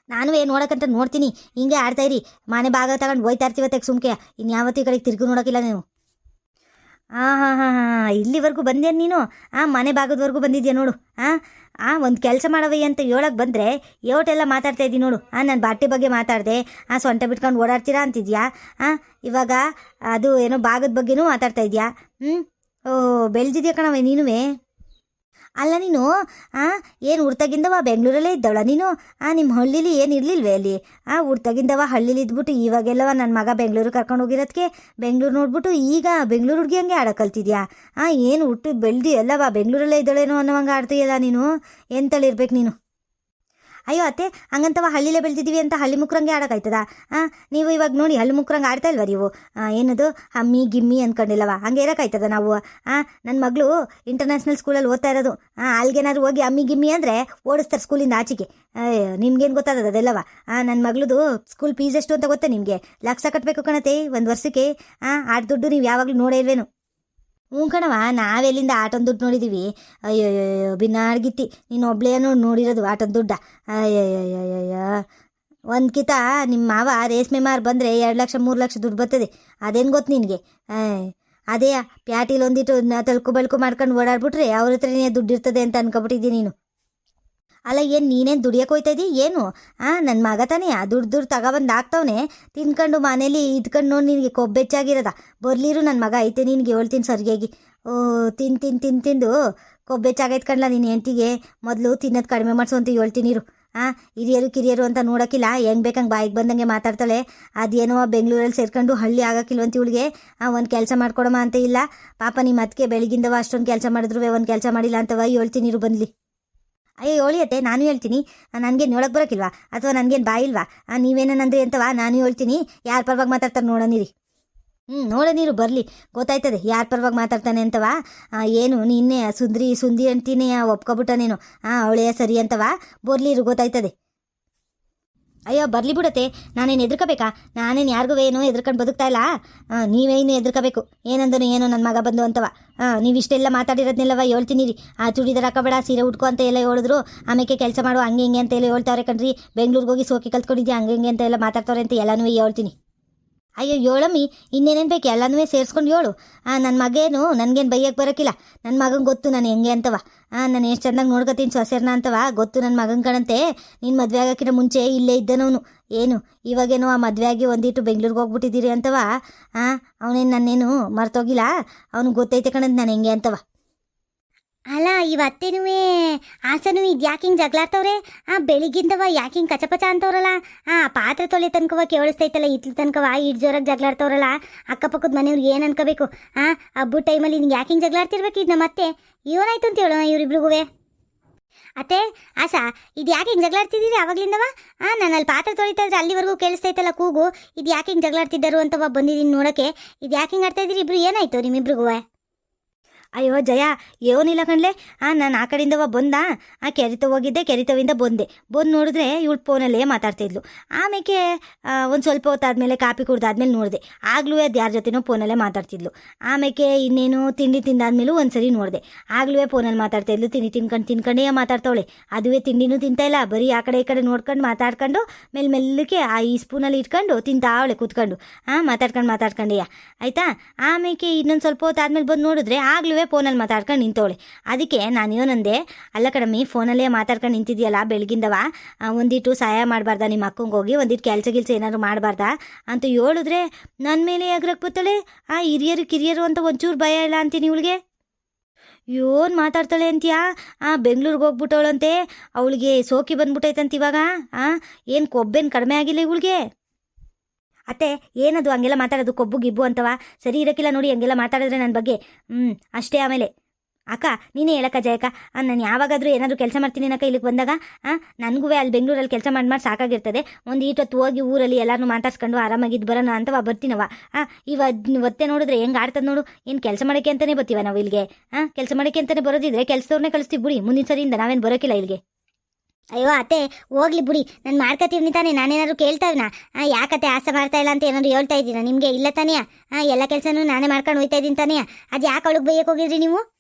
ನಾನು ಏನು ನೋಡಕ್ಕಂತ ನೋಡ್ತೀನಿ. ಹಿಂಗೆ ಆಡ್ತಾ ಇರಿ. ಮನೆ ಭಾಗ ತಗೊಂಡು ಹೋಯ್ತಾ ಇರ್ತೀವತ್ತೆ ಸುಮ್ಕೆ. ಇನ್ಯಾವತ್ತೂ ಕಡೆಗೆ ತಿರ್ಗಿ ನೋಡೋಕ್ಕಿಲ್ಲ ನೀವು. ಹಾಂ ಹಾಂ ಹಾಂ ಹಾಂ. ಇಲ್ಲಿವರೆಗೂ ಬಂದೇನು ನೀನು? ಆ, ಮನೆ ಭಾಗದವರೆಗೂ ಬಂದಿದ್ಯಾ ನೋಡು ಹಾಂ ಹಾಂ ಒಂದು ಕೆಲಸ ಮಾಡವಯ್ಯ ಅಂತ ಹೇಳಕ್ಕೆ ಬಂದರೆ ಏಟೆಲ್ಲ ಮಾತಾಡ್ತಾ ಇದ್ದೀನಿ ನೋಡು. ಹಾಂ ನಾನು ಬಟ್ಟೆ ಬಗ್ಗೆ ಮಾತಾಡಿದೆ. ಆ, ಸೊಂಟ ಬಿಟ್ಕೊಂಡು ಓಡಾಡ್ತೀರಾ ಅಂತಿದ್ಯಾ? ಹಾಂ ಇವಾಗ ಅದು ಏನೋ ಭಾಗದ ಬಗ್ಗೆನೂ ಮಾತಾಡ್ತಾ ಇದೆಯಾ? ಹ್ಞೂ ಓ ಬೆಳೆದಿದ್ಯಾ ಕಣವೇ ನೀನುವೇ? ಅಲ್ಲ ನೀನು, ಆ, ಏನು ಉಡ್ತಾಗಿಂದವ ಬೆಂಗಳೂರಲ್ಲೇ ಇದ್ದವಳ ನೀನು? ಆ ನಿಮ್ಮ ಹಳ್ಳಿಲಿ ಏನು ಇರಲಿಲ್ವೇ ಅಲ್ಲಿ? ಆ ಹುಡ್ತಾಗಿಂದವ ಹಳ್ಳಿಲಿ ಇದ್ಬಿಟ್ಟು ಇವಾಗೆಲ್ಲವ ನನ್ನ ಮಗ ಬೆಂಗಳೂರು ಕರ್ಕೊಂಡು ಹೋಗಿರೋದಕ್ಕೆ ಬೆಂಗಳೂರು ನೋಡ್ಬಿಟ್ಟು ಈಗ ಬೆಂಗಳೂರು ಹುಡುಗಿ ಹಂಗೆ ಆಡೋ ಕಲ್ತಿದ್ಯಾ? ಆ, ಏನು ಹುಟ್ಟು ಬೆಳ್ದು ಎಲ್ಲವ ಬೆಂಗಳೂರಲ್ಲೇ ಇದ್ದಾಳೇನೋ ಅನ್ನೋವಂಗೆ ಆಡ್ತೀಯಲ್ಲ ನೀನು? ಎಂತಳಿರ್ಬೇಕು ನೀನು? ಅಯ್ಯೋ ಅತ್ತೆ, ಹಂಗಂತವ ಹಳ್ಳಿಲೇ ಬೆಳೆದಿದ್ದೀವಿ ಅಂತ ಹಳ್ಳಿ ಮುಕ್ರಂಗೆ ಆಡೋಕ್ಕಾಯ್ತದ ಹಾಂ ನೀವು ಇವಾಗ ನೋಡಿ ಹಳ್ಳಿ ಮುಕ್ರಂಗೆ ಆಡ್ತಾ ಇಲ್ವಾ ನೀವು? ಏನದು? ಹಮ್ಮಿ ಗಿಮ್ಮಿ ಅಂದ್ಕೊಂಡಿಲ್ಲವ ಹಂಗೆ ಇರೋಕ್ಕಾಯ್ತದ ನಾವು? ಹಾಂ ನನ್ನ ಮಗಳು ಇಂಟರ್ನ್ಯಾಷನಲ್ ಸ್ಕೂಲಲ್ಲಿ ಓದ್ತಾ ಇರೋದು. ಹಾಂ ಅಲ್ಲಿಗೇನಾದ್ರು ಹೋಗಿ ಅಮ್ಮಿ ಗಿಮ್ಮಿ ಅಂದರೆ ಓಡಿಸ್ತಾರೆ ಸ್ಕೂಲಿಂದ ಆಚೆಗೆ. ನಿಮ್ಗೇನು ಗೊತ್ತಾಗದ ಅದೆಲ್ಲವ? ನನ್ನ ಮಗಳದು ಸ್ಕೂಲ್ ಫೀಸ್ ಎಷ್ಟು ಅಂತ ಗೊತ್ತಾ ನಿಮಗೆ? ಲಕ್ಷ ಕಟ್ಟಬೇಕು ಕಣತೆ ಒಂದು ವರ್ಷಕ್ಕೆ. ಹಾಂ ಆಟ ದುಡ್ಡು ನೀವು ಯಾವಾಗಲೂ ನೋಡೇ ಇಲ್ವೇನು? ಹ್ಞೂ ಕಣವ ನಾವೆಲ್ಲಿಂದ ಆಟದ ದುಡ್ಡು ನೋಡಿದ್ದೀವಿ ಅಯ್ಯೋ ಬಿನ್ನಾಡ್ಗಿತ್ತಿ ನೀನು ಒಬ್ಳೇನೋ ನೋಡಿರೋದು ಆಟದ ದುಡ್ಡ. ಅಯ್ಯಯ್ಯಯ್ಯಯ್ಯ ಒಂದು ಕಿತ ನಿಮ್ಮ ಮಾವ ರೇಷ್ಮೆ ಮಾರು ಬಂದರೆ ಎರಡು ಲಕ್ಷ, ಮೂರು ಲಕ್ಷ ದುಡ್ಡು ಬರ್ತದೆ. ಅದೇನು ಗೊತ್ತು ನಿನಗೆ? ಅದೇ, ಪ್ಯಾಟಿಲಿ ಒಂದಿಟ್ಟು ತಳ್ಕು ಬಳ್ಕು ಮಾಡ್ಕೊಂಡು ಓಡಾಡ್ಬಿಟ್ರೆ ಅವ್ರ ಹತ್ರನೇ ದುಡ್ಡು ಇರ್ತದೆ ಅಂತ ಅನ್ಕೊಬಿಟ್ಟಿದ್ದೀನಿ ನೀನು. ಅಲ್ಲ, ಏನು ನೀನೇನು ದುಡಿಯಕ್ಕೆ ಹೋಯ್ತಾ ಏನು? ಹಾಂ ನನ್ನ ಮಗ ತಾನೇ ದುಡ್ಡು ದುಡ್ಡು ತಗೊಬಂದು ಹಾಕ್ತವನೆ. ತಿನ್ಕೊಂಡು ಮನೇಲಿ ಇದ್ಕೊಂಡು ನೋಡಿ ನಿನಗೆ ಕೊಬ್ಬೆಚ್ಚಾಗಿರೋದ ಬರ್ಲಿರು ನನ್ನ ಮಗ, ಐತೆ ನಿನಗೆ ಹೇಳ್ತೀನಿ ಸರಿಯಾಗಿ ಓ, ತಿನ್ ತಿನ್ ತಿನ್, ತಿಂದು ಕೊಬ್ಬೆಚ್ಚಾಗೈತ್ ಕಣ್ಲ ನಿನ್ನ ಹೆಂಡ್ತಿಗೆ. ಮೊದಲು ತಿನ್ನೋದು ಕಡಿಮೆ ಮಾಡಿಸು ಅಂತ ಹೇಳ್ತೀನಿ ಇರು ಹಾಂ ಹಿರಿಯರು ಕಿರಿಯರು ಅಂತ ನೋಡೋಕ್ಕಿಲ್ಲ ಹೆಂಗೆ ಬೇಕಂಗೆ ಬಾಯಿಗೆ ಬಂದಂಗೆ ಮಾತಾಡ್ತಾಳೆ. ಅದೇನೋ ಬೆಂಗಳೂರಲ್ಲಿ ಸೇರ್ಕೊಂಡು ಹಳ್ಳಿ ಆಗೋಕ್ಕಿಲ್ವಂತ ಇವಳಿಗೆ. ಒಂದು ಕೆಲಸ ಮಾಡ್ಕೊಡಮ್ಮ ಅಂತ ಇಲ್ಲ. ಪಾಪ ನಿಮ್ಮ ಅದಕ್ಕೆ ಬೆಳಗಿಂದವ ಅಷ್ಟೊಂದು ಕೆಲಸ ಮಾಡಿದ್ರು ಒಂದು ಕೆಲಸ ಮಾಡಿಲ್ಲ ಅಂತವ ಹೇಳ್ತೀನಿ ಇರು ಬಂದ್ಲಿ. ಅಯ್ಯೋ ಹೇಳಿಯತ್ತೆ ನಾನು ಹೇಳ್ತೀನಿ. ನನಗೇನು ಹೇಳಕ್ಕೆ ಬರೋಕ್ಕಿಲ್ವಾ? ಅಥವಾ ನನಗೇನು ಬಾಯಿಲ್ವಾ ನೀವೇನಂದ್ರೆ ಅಂತವಾ? ನಾನು ಹೇಳ್ತೀನಿ. ಯಾರ ಪರವಾಗಿ ಮಾತಾಡ್ತಾರೆ ನೋಡೋನಿರಿ ಹ್ಞೂ ನೋಡ ನೀರು, ಬರಲಿ. ಗೊತ್ತಾಯ್ತದೆ. ಯಾರ ಪರವಾಗಿ ಮಾತಾಡ್ತಾನೆ ಅಂತವಾ? ಏನು ನಿನ್ನೆ ಸುಂದ್ರಿ ಸುಂದಿ ಅಂತೀನಿ ಒಪ್ಕೊಬಿಟ್ಟನೇನು ಹಾಂ ಅವಳೇ ಸರಿ ಅಂತವಾ? ಬರ್ಲಿರು ಗೊತ್ತಾಯ್ತದೆ. ಅಯ್ಯೋ, ಬರಲಿ ಬಿಡತ್ತೆ. ನಾನೇನು ಎದುರ್ಕಬೇಕಾ? ನಾನೇನು ಯಾರಿಗೂ ಏನು ಎದುರ್ಕೊಂಡು ಬದುಕ್ತಾ ಇಲ್ಲ. ನೀವೇ ನೀವೇನು ಎದ್ರಕೋಬೇಕು. ಏನಂದನು ಏನೋ ನನ್ನ ಮಗ ಬಂದು ಅಂತವ. ನೀವು ಇಷ್ಟೆಲ್ಲ ಮಾತಾಡಿರೋದ್ನೆಲ್ಲವ ಹೇಳ್ತೀನಿ ರೀ ಆ ಚೂಡಿದಾರ ಹಾಕೋಬೇಡ, ಸೀರೆ ಉಟ್ಕೊ ಅಂತ ಎಲ್ಲ ಹೇಳಿದ್ರು. ಆಮೇಲೆ ಕೆಲಸ ಮಾಡು, ಹಂಗೆ ಹಿಂಗೆ ಅಂತ ಎಲ್ಲ ಹೇಳ್ತಾವ್ರೆ ಕಣ್ರಿ. ಬೆಂಗ್ಳೂರಿಗೆ ಹೋಗಿ ಸೋಕಿ ಕಲ್ತ್ಕೊಂಡಿದ್ದೆ ಹಂಗೆ ಹಿಂಗೆ ಅಂತ ಎಲ್ಲ ಮಾತಾಡ್ತಾವ್ರೆ ಅಂತ ಎಲ್ಲನೂ ಹೇಳ್ತೀನಿ. ಅಯ್ಯೋ ಹೇಳಮ್ಮಿ ಇನ್ನೇನೇನು ಬೇಕು? ಎಲ್ಲನೂ ಸೇರಿಸ್ಕೊಂಡು ಹೇಳು ನನ್ನ ಮಗೇನು, ನನಗೇನು ಬೈಯಕ್ಕೆ ಬರೋಕ್ಕಿಲ್ಲ ನನ್ನ ಮಗಂಗೆ ಗೊತ್ತು ನಾನು ಹೆಂಗೆ ಅಂತವ. ನಾನು ಎಷ್ಟು ಚೆಂದಾಗಿ ನೋಡ್ಕೊತೀನಿ ಸೊಸೆರ್ನ ಅಂತವ. ಗೊತ್ತು ನನ್ನ ಮಗನ ಕಣಂತೆ. ನೀನು ಮದುವೆ ಆಗೋಕ್ಕಿಂತ ಮುಂಚೆ ಇಲ್ಲೇ ಇದ್ದನವನು. ಏನು, ಇವಾಗೇನೋ ಆ ಮದುವೆ ಆಗಿ ಒಂದಿಟ್ಟು ಬೆಂಗಳೂರಿಗೆ ಹೋಗ್ಬಿಟ್ಟಿದ್ದೀರಿ ಅಂತವ? ಹಾಂ ಅವನೇನು ನನ್ನೇನು ಮರ್ತೋಗಿಲ್ಲ? ಅವ್ನಿಗೆ ಗೊತ್ತೈತೆ ಕಣಂತ ನಾನು ಹೆಂಗೆ ಅಂತವ. ಅಲ್ಲ ಇವತ್ತೇನೂ ಆಸನು ಇದು ಯಾಕೆ ಹಿಂಗೆ ಜಗಳಾಡ್ತವ್ರೆ ಆ ಬೆಳಿಗ್ಗಿಂದವ ಯಾಕೆ ಹಿಂಗೆ ಕಚಪಚ ಅಂತವ್ರಲ್ಲ? ಆ ಪಾತ್ರೆ ತೊಲೆ ತನಕವ ಕೇಳಿಸ್ತೈತಲ್ಲ, ಇತ್ಲ ತನಕವ ಇಡ್ ಜೋರಾಗಿ ಜಗಳಾಡ್ತವ್ರಲ್ಲ ಅಕ್ಕಪಕ್ಕದ ಮನೆಯವ್ರು ಏನು ಅನ್ಕೋಬೇಕು? ಆ, ಹಬ್ಬದ ಟೈಮಲ್ಲಿ ನಿಂಗೆ ಯಾಕೆ ಹಿಂಗೆ ಜಗಳಾಡ್ತಿರ್ಬೇಕು ಇದು ನಮ್ಮ ಅತ್ತೆ ಏನಾಯ್ತು ಅಂತ ಹೇಳೋಣ ಇವ್ರಿಬ್ರಿಗೂ ಅತ್ತೆ, ಆಸಾ, ಇದು ಯಾಕೆ ಹಿಂಗೆ ಜಗಳಾಡ್ತಿದ್ದೀರಿ ಅವಾಗ್ಲಿಂದವ? ಆ ನಾನು ಅಲ್ಲಿ ಪಾತ್ರೆ ತೊಳಿತಾ ಇದ್ರೆ ಅಲ್ಲಿವರೆಗೂ ಕೇಳಿಸ್ತೈತಲ್ಲ ಕೂಗು. ಇದು ಯಾಕೆ ಹಿಂಗೆ ಜಗಳಾಡ್ತಿದ್ದರು ಅಂತವ ಬಂದಿದ್ದೀನಿ ನೋಡೋಕ್ಕೆ. ಇದು ಯಾಕೆ ಹಿಂಗೆ ಆಡ್ತಾ ಇದ್ದೀರಿ ಇಬ್ರು? ಏನಾಯ್ತು ನಿಮ್ಮಿಬ್ರಿಗೂ ಅಯ್ಯೋ ಜಯ ಏನಿಲ್ಲ ಕಣ್ಲೆ. ಆ, ನಾನು ಆ ಕಡೆಯಿಂದವ ಬಂದ? ಆ, ಕೆರಿತ ಹೋಗಿದ್ದೆ, ಕೆರಿತವಿಂದ ಬಂದೆ. ಬಂದು ನೋಡಿದ್ರೆ ಇವಳು ಫೋನಲ್ಲೇ ಮಾತಾಡ್ತಿದ್ಲು. ಆಮೇಲೆ ಒಂದು ಸ್ವಲ್ಪ ಹೊತ್ತಾದ್ಮೇಲೆ ಕಾಪಿ ಕುಡ್ದಾದ್ಮೇಲೆ ನೋಡಿದೆ. ಆಗ್ಲೂ ಅದು ಯಾರ ಜೊತೆನೂ ಫೋನಲ್ಲೇ ಮಾತಾಡ್ತಿದ್ಲು. ಆಮೇಲೆ ಇನ್ನೇನು ತಿಂಡಿ ತಿಂದಾದ್ಮೇಲೂ ಒಂದ್ಸರಿ ನೋಡಿದೆ. ಆಗ್ಲೂ ಫೋನಲ್ಲಿ ಮಾತಾಡ್ತಾಯಿದ್ಲು ತಿಂಡಿ ತಿನ್ಕೊಂಡು ತಿನ್ಕೊಂಡೇ ಮಾತಾಡ್ತಾವಳೆ. ಅದುವೇ ತಿಂಡಿನೂ ತಿಂತಾಯಿಲ್ಲ ಬರೀ ಆ ಕಡೆ ಈ ಕಡೆ ನೋಡ್ಕೊಂಡು ಮಾತಾಡ್ಕೊಂಡು, ಮೇಲೆ ಮೆಲ್ಲಕ್ಕೆ ಆ ಈ ಸ್ಪೂನಲ್ಲಿ ಇಟ್ಕೊಂಡು ತಿಂತಾವಳೆ ಕೂತ್ಕೊಂಡು. ಹಾಂ ಮಾತಾಡ್ಕೊಂಡು ಮಾತಾಡ್ಕೊಂಡೆಯ. ಆಯಿತಾ? ಆಮೇಲೆ ಇನ್ನೊಂದು ಸ್ವಲ್ಪ ಹೊತ್ತಾದ್ಮೇಲೆ ಬಂದು ನೋಡಿದ್ರೆ ಆಗ್ಲೂ ಫೋನಲ್ಲಿ ಮಾತಾಡ್ಕೊಂಡು ನಿಂತವಳೆ. ಅದಕ್ಕೆ ನಾನು ಏನಂದೆ ಅಲ್ಲ ಕಡಮಿ ಫೋನಲ್ಲೇ ಮಾತಾಡ್ಕೊಂಡು ನಿಂತಿದ್ಯಲ್ಲ, ಬೆಳಗಿಂದವ? ಒಂದಿಟ್ಟು ಸಹಾಯ ಮಾಡಬಾರ್ದ ನಿಮ್ಮ ಅಕ್ಕಂಗೆ ಹೋಗಿ? ಒಂದಿಟ್ಟು ಕೆಲಸ ಗಿಲ್ಸ ಏನಾದ್ರು ಮಾಡಬಾರ್ದಾ? ಅಂತ ಹೇಳಿದ್ರೆ ನನ್ನ ಮೇಲೆ ಎಗ್ರಕ್ಕೆ ಬರ್ತಾಳೆ ಆ, ಹಿರಿಯರು ಕಿರಿಯರು ಅಂತ ಒಂಚೂರು ಭಯ ಇಲ್ಲ ಅಂತೀನಿ ಇವಳಿಗೆ? ಏನು ಮಾತಾಡ್ತಾಳೆ ಅಂತೀಯಾ? ಆ, ಬೆಂಗಳೂರಿಗೆ ಹೋಗ್ಬಿಟ್ಟವಳಂತೆ? ಅವಳಿಗೆ ಸೋಕಿ ಬಂದ್ಬಿಟ್ಟೈತಂತ ಇವಾಗ? ಆ, ಏನು ಕೊಬ್ಬೇನು ಕಡಿಮೆ ಆಗಿಲ್ಲ ಇವಳಿಗೆ? ಅತ್ತೆ, ಏನದು? ಹಂಗೆಲ್ಲ ಮಾತಾಡೋದು ಕೊಬ್ಬು ಗಿಬ್ಬು ಅಂತವ? ಸರಿ ಇರೋಕ್ಕಿಲ್ಲ ನೋಡಿ, ಹಂಗೆಲ್ಲ ಮಾತಾಡಿದ್ರೆ ನನ್ನ ಬಗ್ಗೆ. ಹ್ಞೂ ಅಷ್ಟೇ ಆಮೇಲೆ. ಅಕ್ಕ, ನೀನೇ ಹೇಳಕ್ಕ ಜಯಕ್ಕ. ನಾನು ಯಾವಾಗಾದರೂ ಏನಾದರೂ ಕೆಲಸ ಮಾಡ್ತೀನಿ ಅಕ್ಕ ಇಲ್ಲಿಗೆ ಬಂದಾಗ. ಹಾಂ ನನಗೂ ಅಲ್ಲಿ ಬೆಂಗಳೂರಲ್ಲಿ ಕೆಲಸ ಮಾಡಿ ಮಾಡಿ ಸಾಕಾಗಿರ್ತದೆ. ಒಂದು ಈಟೊತ್ತು ಹೋಗಿ ಊರಲ್ಲಿ ಎಲ್ಲರೂ ಮಾತಾಡ್ಸ್ಕೊಂಡು ಆರಾಮಾಗಿದ್ದು ಬರೋಣ ಅಂತವ ಬರ್ತೀನವ ಹಾಂ ಇವ ಒತ್ತೆ ನೋಡಿದ್ರೆ ಹೆಂಗೆ ಆಡ್ತದೆ ನೋಡು. ಏನು ಕೆಲಸ ಮಾಡೋಕ್ಕೆ ಅಂತಲೇ ಬರ್ತೀವ ನಾವು ಇಲ್ಲಿಗೆ? ಹಾಂ ಕೆಲಸ ಮಾಡೋಕ್ಕೆ ಅಂತಲೇ ಬರೋದಿದ್ರೆ ಕೆಲಸದವ್ರನ್ನೇ ಕಳಿಸ್ತೀವಿ ಬಿಡಿ. ಮುಂದಿನ ಸರಿಯಿಂದ ನಾವೇನು ಬರೋಕ್ಕಿಲ್ಲ ಇಲ್ಲಿಗೆ. ಅಯ್ಯೋ, ಅತ್ತೆ, ಹೋಗ್ಲಿ ಬಿಡಿ. ನಾನು ಮಾಡ್ಕೊತೀವಿ ತಾನೆ, ನಾನೇನಾದ್ರು ಕೇಳ್ತಾವಿನ? ಯಾಕತ್ತೆ ಆಸೆ ಮಾಡ್ತಾ ಇಲ್ಲ ಅಂತ ಏನಾದ್ರು ಹೇಳ್ತಾ ಇದ್ದೀರಾ? ನಿಮಗೆ ಇಲ್ಲ ತಾನೇ? ಎಲ್ಲ ಕೆಲಸನೂ ನಾನೇ ಮಾಡ್ಕೊಂಡು ಹೋಯ್ತಾ ಇದ್ದೀನಿ ತಾನೇ? ಅದು ಯಾಕೆ ಅವಳಿಗೆ ಬೈಯಕ್ಕೆ ಹೋಗಿದ್ರಿ ನೀವು?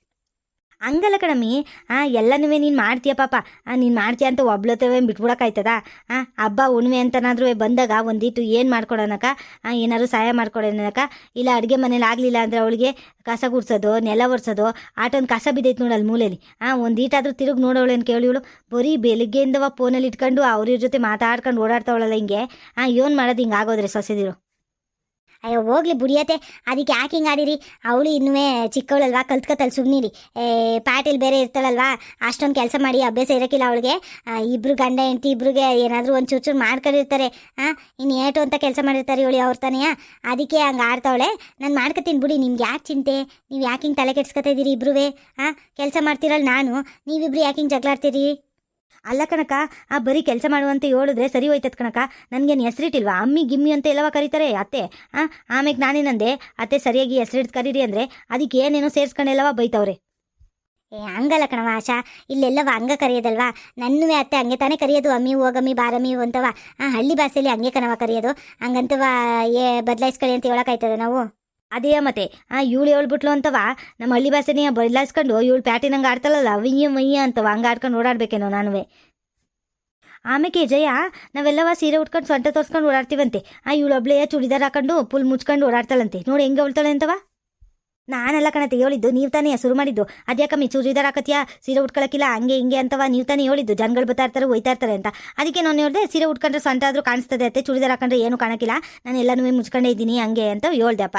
ಹಂಗಲ್ಲ ಕಣಮ್ಮಿ. ಆ ಎಲ್ಲನೂ ನೀನು ಮಾಡ್ತೀಯ ಪಾಪ. ನೀನು ಮಾಡ್ತೀಯ ಅಂತ ಒಬ್ಳತ್ತವೆ ಬಿಟ್ಬಿಡೋಕಾಯ್ತದ ಆ, ಹಬ್ಬ ಹುಣ್ಣಿಮೆ ಅಂತನಾದ್ರೂ ಬಂದಾಗ ಒಂದಿಟ್ಟು ಏನು ಮಾಡ್ಕೊಡೋಣಕ್ಕ ಆ, ಏನಾದ್ರು ಸಹಾಯ ಮಾಡ್ಕೊಡೋಣಕ್ಕ ಇಲ್ಲ ಅಡುಗೆ ಮನೇಲಿ ಆಗಲಿಲ್ಲ ಅಂದರೆ ಅವಳಿಗೆ ಕಸ ಗುಡ್ಸೋದು, ನೆಲ ಒರೆಸೋದು, ಆಟೊಂದು ಕಸ ಬಿದ್ದೈತೆ ಅಲ್ಲಿ ಮೂಲೆಯಲ್ಲಿ ಆ ಒಂದು ತಿರುಗಿ ತಿರುಗಿ ಅಂತ ಕೇಳಿವಳು ಬರೀ ಬೆಳಿಗ್ಗೆಯಿಂದವ ಫೋನಲ್ಲಿ ಇಟ್ಕೊಂಡು ಅವ್ರ ಜೊತೆ ಮಾತಾಡ್ಕೊಂಡು ಓಡಾಡ್ತಾವಳಲ್ಲ ಹಿಂಗೆ. ಆ ಏನು ಮಾಡೋದು ಹಿಂಗೆ ಆಗೋದ್ರೆ ಸೊಸೆದಿರು. ಅಯ್ಯೋ, ಹೋಗ್ಲಿ ಬುಡಿಯತ್ತೆ ಅದಕ್ಕೆ ಯಾಕೆ ಹಿಂಗೆ ಆಡಿರಿ? ಅವಳು ಇನ್ನೂ ಚಿಕ್ಕವಳಲ್ವಾ? ಕಲ್ತ್ಕೊತಲ್ ಸುಮ್ಮನಿರಿ ಏ, ಪಾಟೀಲ್ ಬೇರೆ ಇರ್ತಾಳಲ್ವಾ? ಅಷ್ಟೊಂದು ಕೆಲಸ ಮಾಡಿ ಅಭ್ಯಾಸ ಇರೋಕ್ಕಿಲ್ಲ ಅವಳಿಗೆ. ಇಬ್ರು ಗಂಡ ಹೆಂಡತಿ ಇಬ್ಬರಿಗೆ ಏನಾದರೂ ಒಂದು ಚೂರು ಮಾಡ್ಕೊಂಡಿರ್ತಾರೆ. ಹಾಂ ಇನ್ನು ಏಟು ಅಂತ ಕೆಲಸ ಮಾಡಿರ್ತಾರೆ ಇವಳು ಅವ್ರ ತಾನೆಯಾ ಅದಕ್ಕೆ ಹಂಗೆ ಆಡ್ತಾವಳೆ. ನಾನು ಮಾಡ್ಕೊತೀನಿ ಬಿಡಿ, ನಿಮ್ಗೆ ಯಾಕೆ ಚಿಂತೆ? ನೀವು ಯಾಕೆ ಹಿಂಗೆ ತಲೆ ಕೆಡ್ಸ್ಕೊತಾ ಇದ್ದೀರಿ ಇಬ್ರುವೆ? ಹಾಂ ಕೆಲಸ ಮಾಡ್ತಿರಲ್ಲ ನಾನು. ನೀವಿಬ್ರು ಯಾಕೆ ಹಿಂಗೆ ಜಗಳಾಡ್ತೀರಿ? ಅಲ್ಲ ಕಣಕ, ಆ ಬರೀ ಕೆಲಸ ಮಾಡುವಂತೆ ಹೇಳಿದ್ರೆ ಸರಿ ಹೋಯ್ತದ ಕಣಕ. ನನಗೇನು ಹೆಸರಿಟ್ಟಿಲ್ವಾ? ಅಮ್ಮಿ, ಗಿಮ್ಮಿ ಅಂತ ಎಲ್ಲವ ಕರೀತಾರೆ? ಅತ್ತೆ, ಆ ಆಮೇಲೆ ನಾನೇನಂದೆ ಅತ್ತೆ ಸರಿಯಾಗಿ ಹೆಸರಿಟ್ಟು ಕರೀರಿ ಅಂದರೆ ಅದಕ್ಕೆ ಏನೇನೋ ಸೇರಿಸ್ಕೊಂಡೆಲ್ಲವ ಬೈತವ್ರೆ. ಏ, ಹಂಗಲ್ಲ ಕಣವ ಆಶಾ. ಇಲ್ಲೆಲ್ಲವ ಹಂಗ ಕರೆಯೋದಲ್ವಾ? ನನ್ನೂ ಅತ್ತೆ ಹಂಗೆ ತಾನೇ ಕರೆಯೋದು. ಅಮ್ಮಿ ಹೋಗಮ್ಮಿ ಬಾರಮ್ಮಿ ಅಂತವ. ಆ, ಹಳ್ಳಿ ಭಾಷೆಯಲ್ಲಿ ಹಂಗೆ ಕಣವ ಕರೆಯೋದು. ಹಂಗಂತವ, ಏ, ಬದಲಾಯಿಸ್ಕೊಳ್ಳಿ ಅಂತ ಹೇಳೋಕ್ಕಾಯ್ತದ ನಾವು? ಅದೇ ಮತ್ತೆ, ಆ ಇವಳು ಹೇಳ್ಬಿಟ್ಲು ಅಂತವ? ನಮ್ಮ ಹಳ್ಳಿ ಭಾಷೆನೇ ಬದಲಾಯಿಸ್ಕೊಂಡು ಇವಳು ಪ್ಯಾಟಿನಂಗೆ ಆಡ್ತಾಳಲ್ಲ ವಿಯ್ಯ ಮಯ್ಯ ಅಂತವ? ಹಂಗೆ ಆಡ್ಕೊಂಡು ಓಡಾಡ್ಬೇಕೇನೋ ನಾನುವೆ. ಆಮೇಲೆ ಜಯ, ನಾವೆಲ್ಲವ ಸೀರೆ ಉಟ್ಕೊಂಡು ಸೊಂಟ ತೋರ್ಸ್ಕೊಂಡು ಓಡಾಡ್ತೀವಂತೆ. ಆ ಇವಳೊಬ್ಳೆಯ ಚೂಡಿದಾರ್ ಹಾಕೊಂಡು ಫುಲ್ ಮುಚ್ಕೊಂಡು ಓಡಾಡ್ತಾಳಂತೆ. ನೋಡಿ ಹೆಂಗೆ ಅವಳ್ತಾಳೆ ಅಂತವ? ನಾನೆಲ್ಲ ಕಣತೆ ಹೇಳಿದ್ದು, ನೀವು ತಾನೇ ಶುರು ಮಾಡಿದ್ದು. ಅದ್ಯಾಕಮ್ಮಿ ಚೂಡಿದಾರ್ ಹಾಕತ್ಯಾ? ಸೀರೆ ಉಟ್ಕೊಳಕಿಲ್ಲ, ಹಂಗೆ ಹಿಂಗೆ ಅಂತವ ನೀವು ತಾನೇ ಹೇಳಿದ್ದು. ಜನಗಳು ಬರ್ತಾ ಇರ್ತಾರೆ, ಹೋಯ್ತಾ ಇರ್ತಾರೆ ಅಂತ. ಅದಕ್ಕೆ ನಾನು ಹೇಳಿದೆ, ಸೀರೆ ಉಟ್ಕೊಂಡ್ರೆ ಸೊಂಟ ಆದರೂ ಕಾಣಿಸ್ತದೆ ಅತ್ತೆ, ಚೂಡಿದಾರ್ ಹಾಕೊಂಡ್ರೆ ಏನು ಕಾಣಕ್ಕಿಲ್ಲ ನಾನು ಎಲ್ಲನೂ ಮುಚ್ಕೊಂಡೇ ಇದ್ದೀನಿ, ಹಂಗೆ ಅಂತ ಹೇಳ್ದೆಪ್ಪ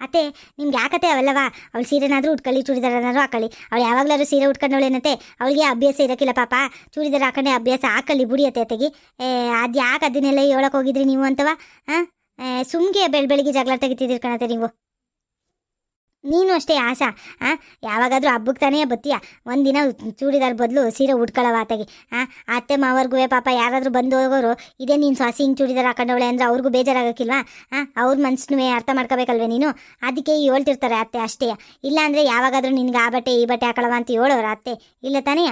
ಅತ್ತೆ, ನಿಮ್ಗೆ ಯಾಕತ್ತೆ ಅವೆಲ್ಲವ? ಅವಳು ಸೀರೆನಾದ್ರೂ ಉಟ್ಕೊಳ್ಳಿ, ಚೂಡಿದಾರನಾದ್ರೂ ಹಾಕೊಳ್ಳಿ. ಅವಳು ಯಾವಾಗಲಾದ್ರೂ ಸೀರೆ ಉಟ್ಕೊಂಡವಳೇನತ್ತೆ? ಅವಳಿಗೆ ಅಭ್ಯಾಸ ಇರೋಕ್ಕಿಲ್ಲ ಪಾಪ. ಚೂಡಿದಾರ ಹಾಕೊಂಡೆ ಅಭ್ಯಾಸ ಹಾಕೊಳ್ಳಿ ಬುಡಿ ಅತ್ತೆ ಅತ್ತೆಗೆ. ಅದು ಯಾಕೆ ಅದನ್ನೆಲ್ಲ ಹೇಳೋಕೆ ಹೋಗಿದ್ರಿ ನೀವು ಅಂತವ? ಹಾಂ? ಸುಮ್ಗೆ ಬೆಳ್ ಬೆಳಿಗ್ಗೆ ಜಗಳ ತೆಗಿತಿದ್ದೀರಿ ಕಣತ್ತೆ ನೀವು. ನೀನು ಅಷ್ಟೇ ಆಶಾ ಆ? ಯಾವಾಗಾದರೂ ಹಬ್ಬಕ್ಕೆ ತಾನೇ ಬತ್ತೀಯ ಒಂದಿನ ಚೂಡಿದಾರ್ ಬದಲು ಸೀರೆ ಉಟ್ಕೊಳ್ಳವ ಆತಗೆ, ಆ? ಅತ್ತೆ ಮಾವರ್ಗೂ ಪಾಪ ಯಾರಾದರೂ ಬಂದು ಹೋಗೋರು, ಇದೇ ನೀನು ಸಾಸಿ ಹಿಂಗೆ ಚೂಡಿದಾರ್ ಹಾಕೊಂಡವಳೆ ಅಂದ್ರೆ ಅವ್ರಿಗೂ ಬೇಜಾರಾಗಕ್ಕಿಲ್ವಾ? ಹಾಂ ಅವ್ರ ಮನ್ಸನ್ನೇ ಅರ್ಥ ಮಾಡ್ಕೋಬೇಕಲ್ವೇ ನೀನು? ಅದಕ್ಕೆ ಹೇಳ್ತಿರ್ತಾರೆ ಅತ್ತೆ ಅಷ್ಟೇ. ಇಲ್ಲ ಅಂದರೆ ಯಾವಾಗಾದರೂ ನಿನಗೆ ಆ ಬಟ್ಟೆ, ಈ ಬಟ್ಟೆ ಹಾಕೊಳ್ಳವ ಅಂತ ಹೇಳೋರು ಅತ್ತೆ. ಇಲ್ಲ ತಾನೇ?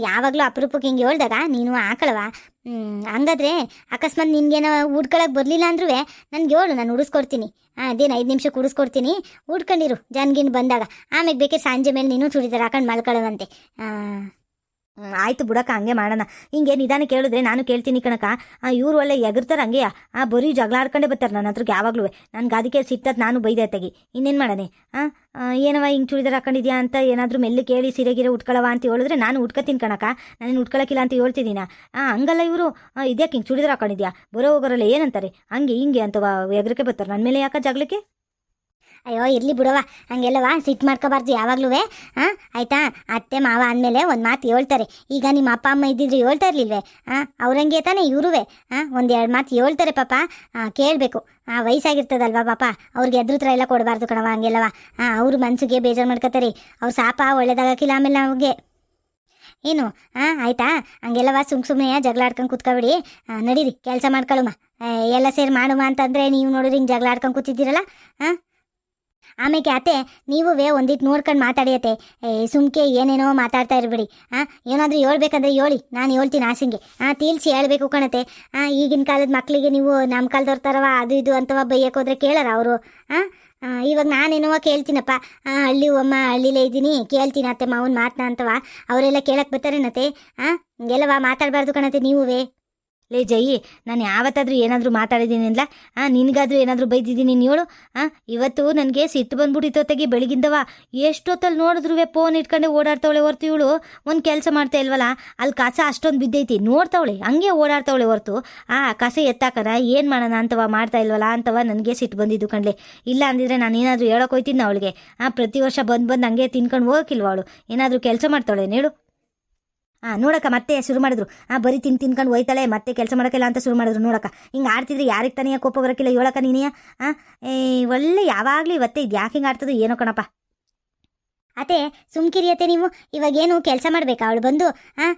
ಯಾವಾಗಲೂ ಅಪರೂಪಕ್ಕೆ ಹಿಂಗೆ ಹೇಳ್ದಾಗ ನೀನು ಹಾಕೊಳ್ಳವ ಹ್ಮ್, ಹಂಗಾದ್ರೆ ಅಕಸ್ಮಾತ್ ನಿನ್ಗೇನೋ ಉಡ್ಕೊಳಕ್ಕೆ ಬರಲಿಲ್ಲ ಅಂದ್ರೂ ನನ್ಗೆ ಹೇಳು ನಾನು ಉಡಿಸ್ಕೊಡ್ತೀನಿ. ಅದೇನು ಐದು ನಿಮಿಷಕ್ಕೆ ಉಡಿಸ್ಕೊಡ್ತೀನಿ ಉಡ್ಕೊಂಡಿರು ಜಾನ್ಗಿನ್ ಬಂದಾಗ. ಆಮೇಲೆ ಬೇಕಾದ್ರೆ ಸಂಜೆ ಮೇಲೆ ನೀನು ಚೂಡಿದಾರ ಹಾಕೊಂಡು ಮಲ್ಕೊಳ್ಳೋದಂತೆ ಹ್ಮ್, ಆಯ್ತು ಬಿಡಕ್ಕ, ಹಂಗೆ ಮಾಡೋಣ. ಹಿಂಗೆ ನಿಧಾನ ಕೇಳಿದ್ರೆ ನಾನು ಕೇಳ್ತೀನಿ ಆ, ಇವ್ರು ಒಳ್ಳೆ ಎಗರ್ತಾರೆ ಹಂಗೆ. ಆ, ಬರೀ ಜಗಳ ಆಡ್ಕೊಂಡೇ ಬರ್ತಾರೆ ನನ್ನ ಹತ್ರಕ್ಕೆ ಯಾವಾಗಲೂ ನನ್ಗೆ ಅದಕ್ಕೆ ಸಿಟ್ಟದ್ ನಾನು ಬೈದೆ ತೆಗಿ ಇನ್ನೇನು ಮಾಡೋಣ ಹಾಂ ಏನವ ಹಿಂಗೆ ಚೂಡಿದಾರ ಹಾಕೊಂಡಿದ್ಯಾ ಅಂತ ಏನಾದರೂ ಮೆಲ್ಲಿ ಕೇಳಿ ಸೀರೆ ಉಟ್ಕೊಳ್ಳವ ಅಂತ ಹೇಳಿದ್ರೆ ನಾನು ಉಟ್ಕೊತೀನಿ ಕಣಕ ನಾನು ಉಟ್ಕೊಳಕ್ಕಿಲ್ಲ ಅಂತ ಹೇಳ್ತಿದ್ದೀನ. ಆ, ಹಂಗಲ್ಲ ಇವರು. ಇದ್ಯಾಕೆ ಹಿಂಗೆ ಚೂಡಿದಾರ ಹಾಕೊಂಡಿದ್ಯಾ? ಬರೋ ಹೋಗೋರಲ್ಲ ಏನಂತಾರೆ? ಹಂಗೆ ಹಿಂಗೆ ಅಂತ ಎಗರಕ್ಕೆ ಬರ್ತಾರೆ. ನನ್ನ ಮೇಲೆ ಯಾಕೆ ಜಗಳಕ್ಕೆ? ಅಯ್ಯೋ ಇರ್ಲಿ ಬಿಡವ ಹಂಗೆಲ್ಲವ ಸಿಟ್ಟು ಮಾಡ್ಕೋಬಾರ್ದು ಯಾವಾಗ್ಲೂ. ಹಾಂ ಆಯ್ತಾ? ಅತ್ತೆ ಮಾವ ಅಂದಮೇಲೆ ಒಂದು ಮಾತು ಹೇಳ್ತಾರೆ. ಈಗ ನಿಮ್ಮ ಅಪ್ಪ ಅಮ್ಮ ಇದ್ದಿದ್ರೆ ಹೇಳ್ತಾ ಇರಲಿಲ್ವೇ? ಹಾಂ ಅವ್ರಂಗೆ ತಾನೇ ಇವ್ರುವೆ ಹಾಂ ಒಂದು ಎರಡು ಮಾತು ಹೇಳ್ತಾರೆ ಪಾಪ. ಕೇಳಬೇಕು. ಆ ವಯಸ್ಸಾಗಿರ್ತದಲ್ವಾ ಪಾಪ? ಅವ್ರಿಗೆ ಎದುರುತ್ರ ಎಲ್ಲ ಕೊಡಬಾರ್ದು ಕಣವ ಹಂಗೆಲ್ಲವ ಹಾಂ ಅವ್ರ ಮನಸ್ಸಿಗೆ ಬೇಜಾರು ಮಾಡ್ಕೋತಾರೆ ಅವ್ರ ಸಾಪ ಒಳ್ಳೇದಾಗಕ್ಕಿಲ್ಲ ಆಮೇಲೆ ನಮಗೆ. ಏನು? ಹಾಂ ಆಯ್ತಾ? ಹಂಗೆಲ್ಲವ ಸುಮ್ ಸುಮ್ಮನೆ ಜಗಳ ಆಡ್ಕೊಂಡು ಕೂತ್ಕೊಬಿಡಿ. ನಡೀರಿ ಕೆಲಸ ಮಾಡ್ಕೊಳ್ಳುಮ ಏ, ಎಲ್ಲ ಸೇರಿ ಮಾಡುಮ ಅಂತಂದ್ರೆ ನೀವು ನೋಡಿರಿ ಹಿಂಗೆ ಜಗಳ ಆಡ್ಕೊಂಡು ಕೂತಿದ್ದೀರಲ್ಲ? ಹಾಂ ಆಮೇಲೆ ಅತ್ತೆ ನೀವುವೇ ಒಂದಿಟ್ಟು ನೋಡ್ಕೊಂಡು ಮಾತಾಡಿಯತ್ತೆ. ಏ, ಸುಮ್ಕೆ ಏನೇನೋ ಮಾತಾಡ್ತಾ ಇರಬೇಡಿ. ಹಾಂ ಏನಾದರೂ ಹೇಳ್ಬೇಕಂದ್ರೆ ಹೇಳಿ. ನಾನು ಹೇಳ್ತೀನಿ ಆಸೆಂಗೆ ಹಾಂ ತೀಲ್ಸಿ ಹೇಳಬೇಕು ಕಣತೆ ಹಾಂ ಈಗಿನ ಕಾಲದ ಮಕ್ಕಳಿಗೆ ನೀವು ನಮ್ಮ ಕಾಲದವ್ರ ಥರವ ಅದು ಇದು ಅಂತವ ಬೈಯಕ್ಕೆ ಹೋದ್ರೆ ಕೇಳಾರ ಅವರು. ಹಾಂ ಇವಾಗ ನಾನೇನೋ ಕೇಳ್ತೀನಪ್ಪ. ಹಳ್ಳಿ ಅಮ್ಮ ಹಳ್ಳಿಲೇ ಇದ್ದೀನಿ. ಕೇಳ್ತೀನಿ ಅತ್ತೆ ಮಾವನ ಮಾತನ್ನ ಅಂತವ. ಅವರೆಲ್ಲ ಕೇಳಕ್ಕೆ ಬರ್ತಾರೇನತ್ತೆ? ಹಾಂ ಹಿಂಗೆಲ್ಲವ ಮಾತಾಡಬಾರ್ದು ಕಣತೆ ನೀವುವೇ ಲೇ ಜಯಿ, ನಾನು ಯಾವತ್ತಾದರೂ ಏನಾದರೂ ಮಾತಾಡಿದ್ದೀನಿ ಅಲ್ಲ ಹಾಂ ನಿನಗಾದರೂ ಏನಾದರೂ ಬೈದಿದ್ದೀನಿ ಹೇಳು ಹಾಂ ಇವತ್ತು ನನಗೆ ಸಿಟ್ಟು ಬಂದ್ಬಿಟ್ಟಿತ್ತು ತೆಗಿ ಬೆಳಗಿಂದವ ಎಷ್ಟೊತ್ತಲ್ಲಿ ನೋಡಿದ್ರು ಫೋನ್ ಇಟ್ಕೊಂಡೆ ಓಡಾಡ್ತಾವಳೆ ಹೊರ್ತು ಇವಳು? ಒಂದು ಕೆಲಸ ಮಾಡ್ತಾ ಇಲ್ವಲ್ಲ? ಅಲ್ಲಿ ಕಸ ಅಷ್ಟೊಂದು ಬಿದ್ದೈತಿ. ನೋಡ್ತಾವಳೆ, ಹಂಗೆ ಓಡಾಡ್ತಾವಳೆ ಹೊರ್ತು. ಆ, ಕಸ ಎತ್ತಾಕರ ಏನು ಮಾಡೋಣ ಅಂತವ ಮಾಡ್ತಾ ಇಲ್ವಲ್ಲ ಅಂತವ ನನಗೆ ಸಿಟ್ಟು ಬಂದಿದ್ದು ಕಣ್ಲೆ. ಇಲ್ಲ ಅಂದಿದ್ರೆ ನಾನು ಏನಾದರೂ ಹೇಳೋಕೆ ಹೋಯ್ತೀನಿ ಅವಳಿಗೆ. ಹಾಂ ಪ್ರತಿ ವರ್ಷ ಬಂದು ಬಂದು ಹಂಗೆ ತಿನ್ಕೊಂಡು ಹೋಗಕ್ಕಿಲ್ವ ಅವಳು? ಏನಾದರೂ ಕೆಲಸ ಮಾಡ್ತಾಳೆ ಹೇಳು? ಹಾಂ ನೋಡಕ್ಕ, ಮತ್ತೆ ಶುರು ಮಾಡಿದ್ರು. ಆ, ಬರೀ ತಿನ್ ತಿನ್ಕೊಂಡು ಹೋಯ್ತಾಳೆ, ಮತ್ತೆ ಕೆಲಸ ಮಾಡೋಕ್ಕಿಲ್ಲ ಅಂತ ಶುರು ಮಾಡಿದ್ರು, ನೋಡಕ್ಕ. ಹಿಂಗೆ ಆಡ್ತಿದ್ರೆ ಯಾರಿಗೆ ತಾನೇ ಕೋಪ ಬರೋಕ್ಕಿಲ್ಲ ಹೇಳಕ್ಕ ನೀನೇ ಹಾಂ ಒಳ್ಳೆ ಯಾವಾಗಲೂ ಇವತ್ತೆ ಇದು ಯಾಕೆ ಹಿಂಗೆ ಆಡ್ತದೋ ಏನೋ ಕಣಪ್ಪ. ಅತ್ತೆ ಸುಮ್ಕಿರಿಯತ್ತೆ ನೀವು. ಇವಾಗೇನು ಕೆಲಸ ಮಾಡಬೇಕಾ? ಅವಳು ಬಂದು ಹಾಂ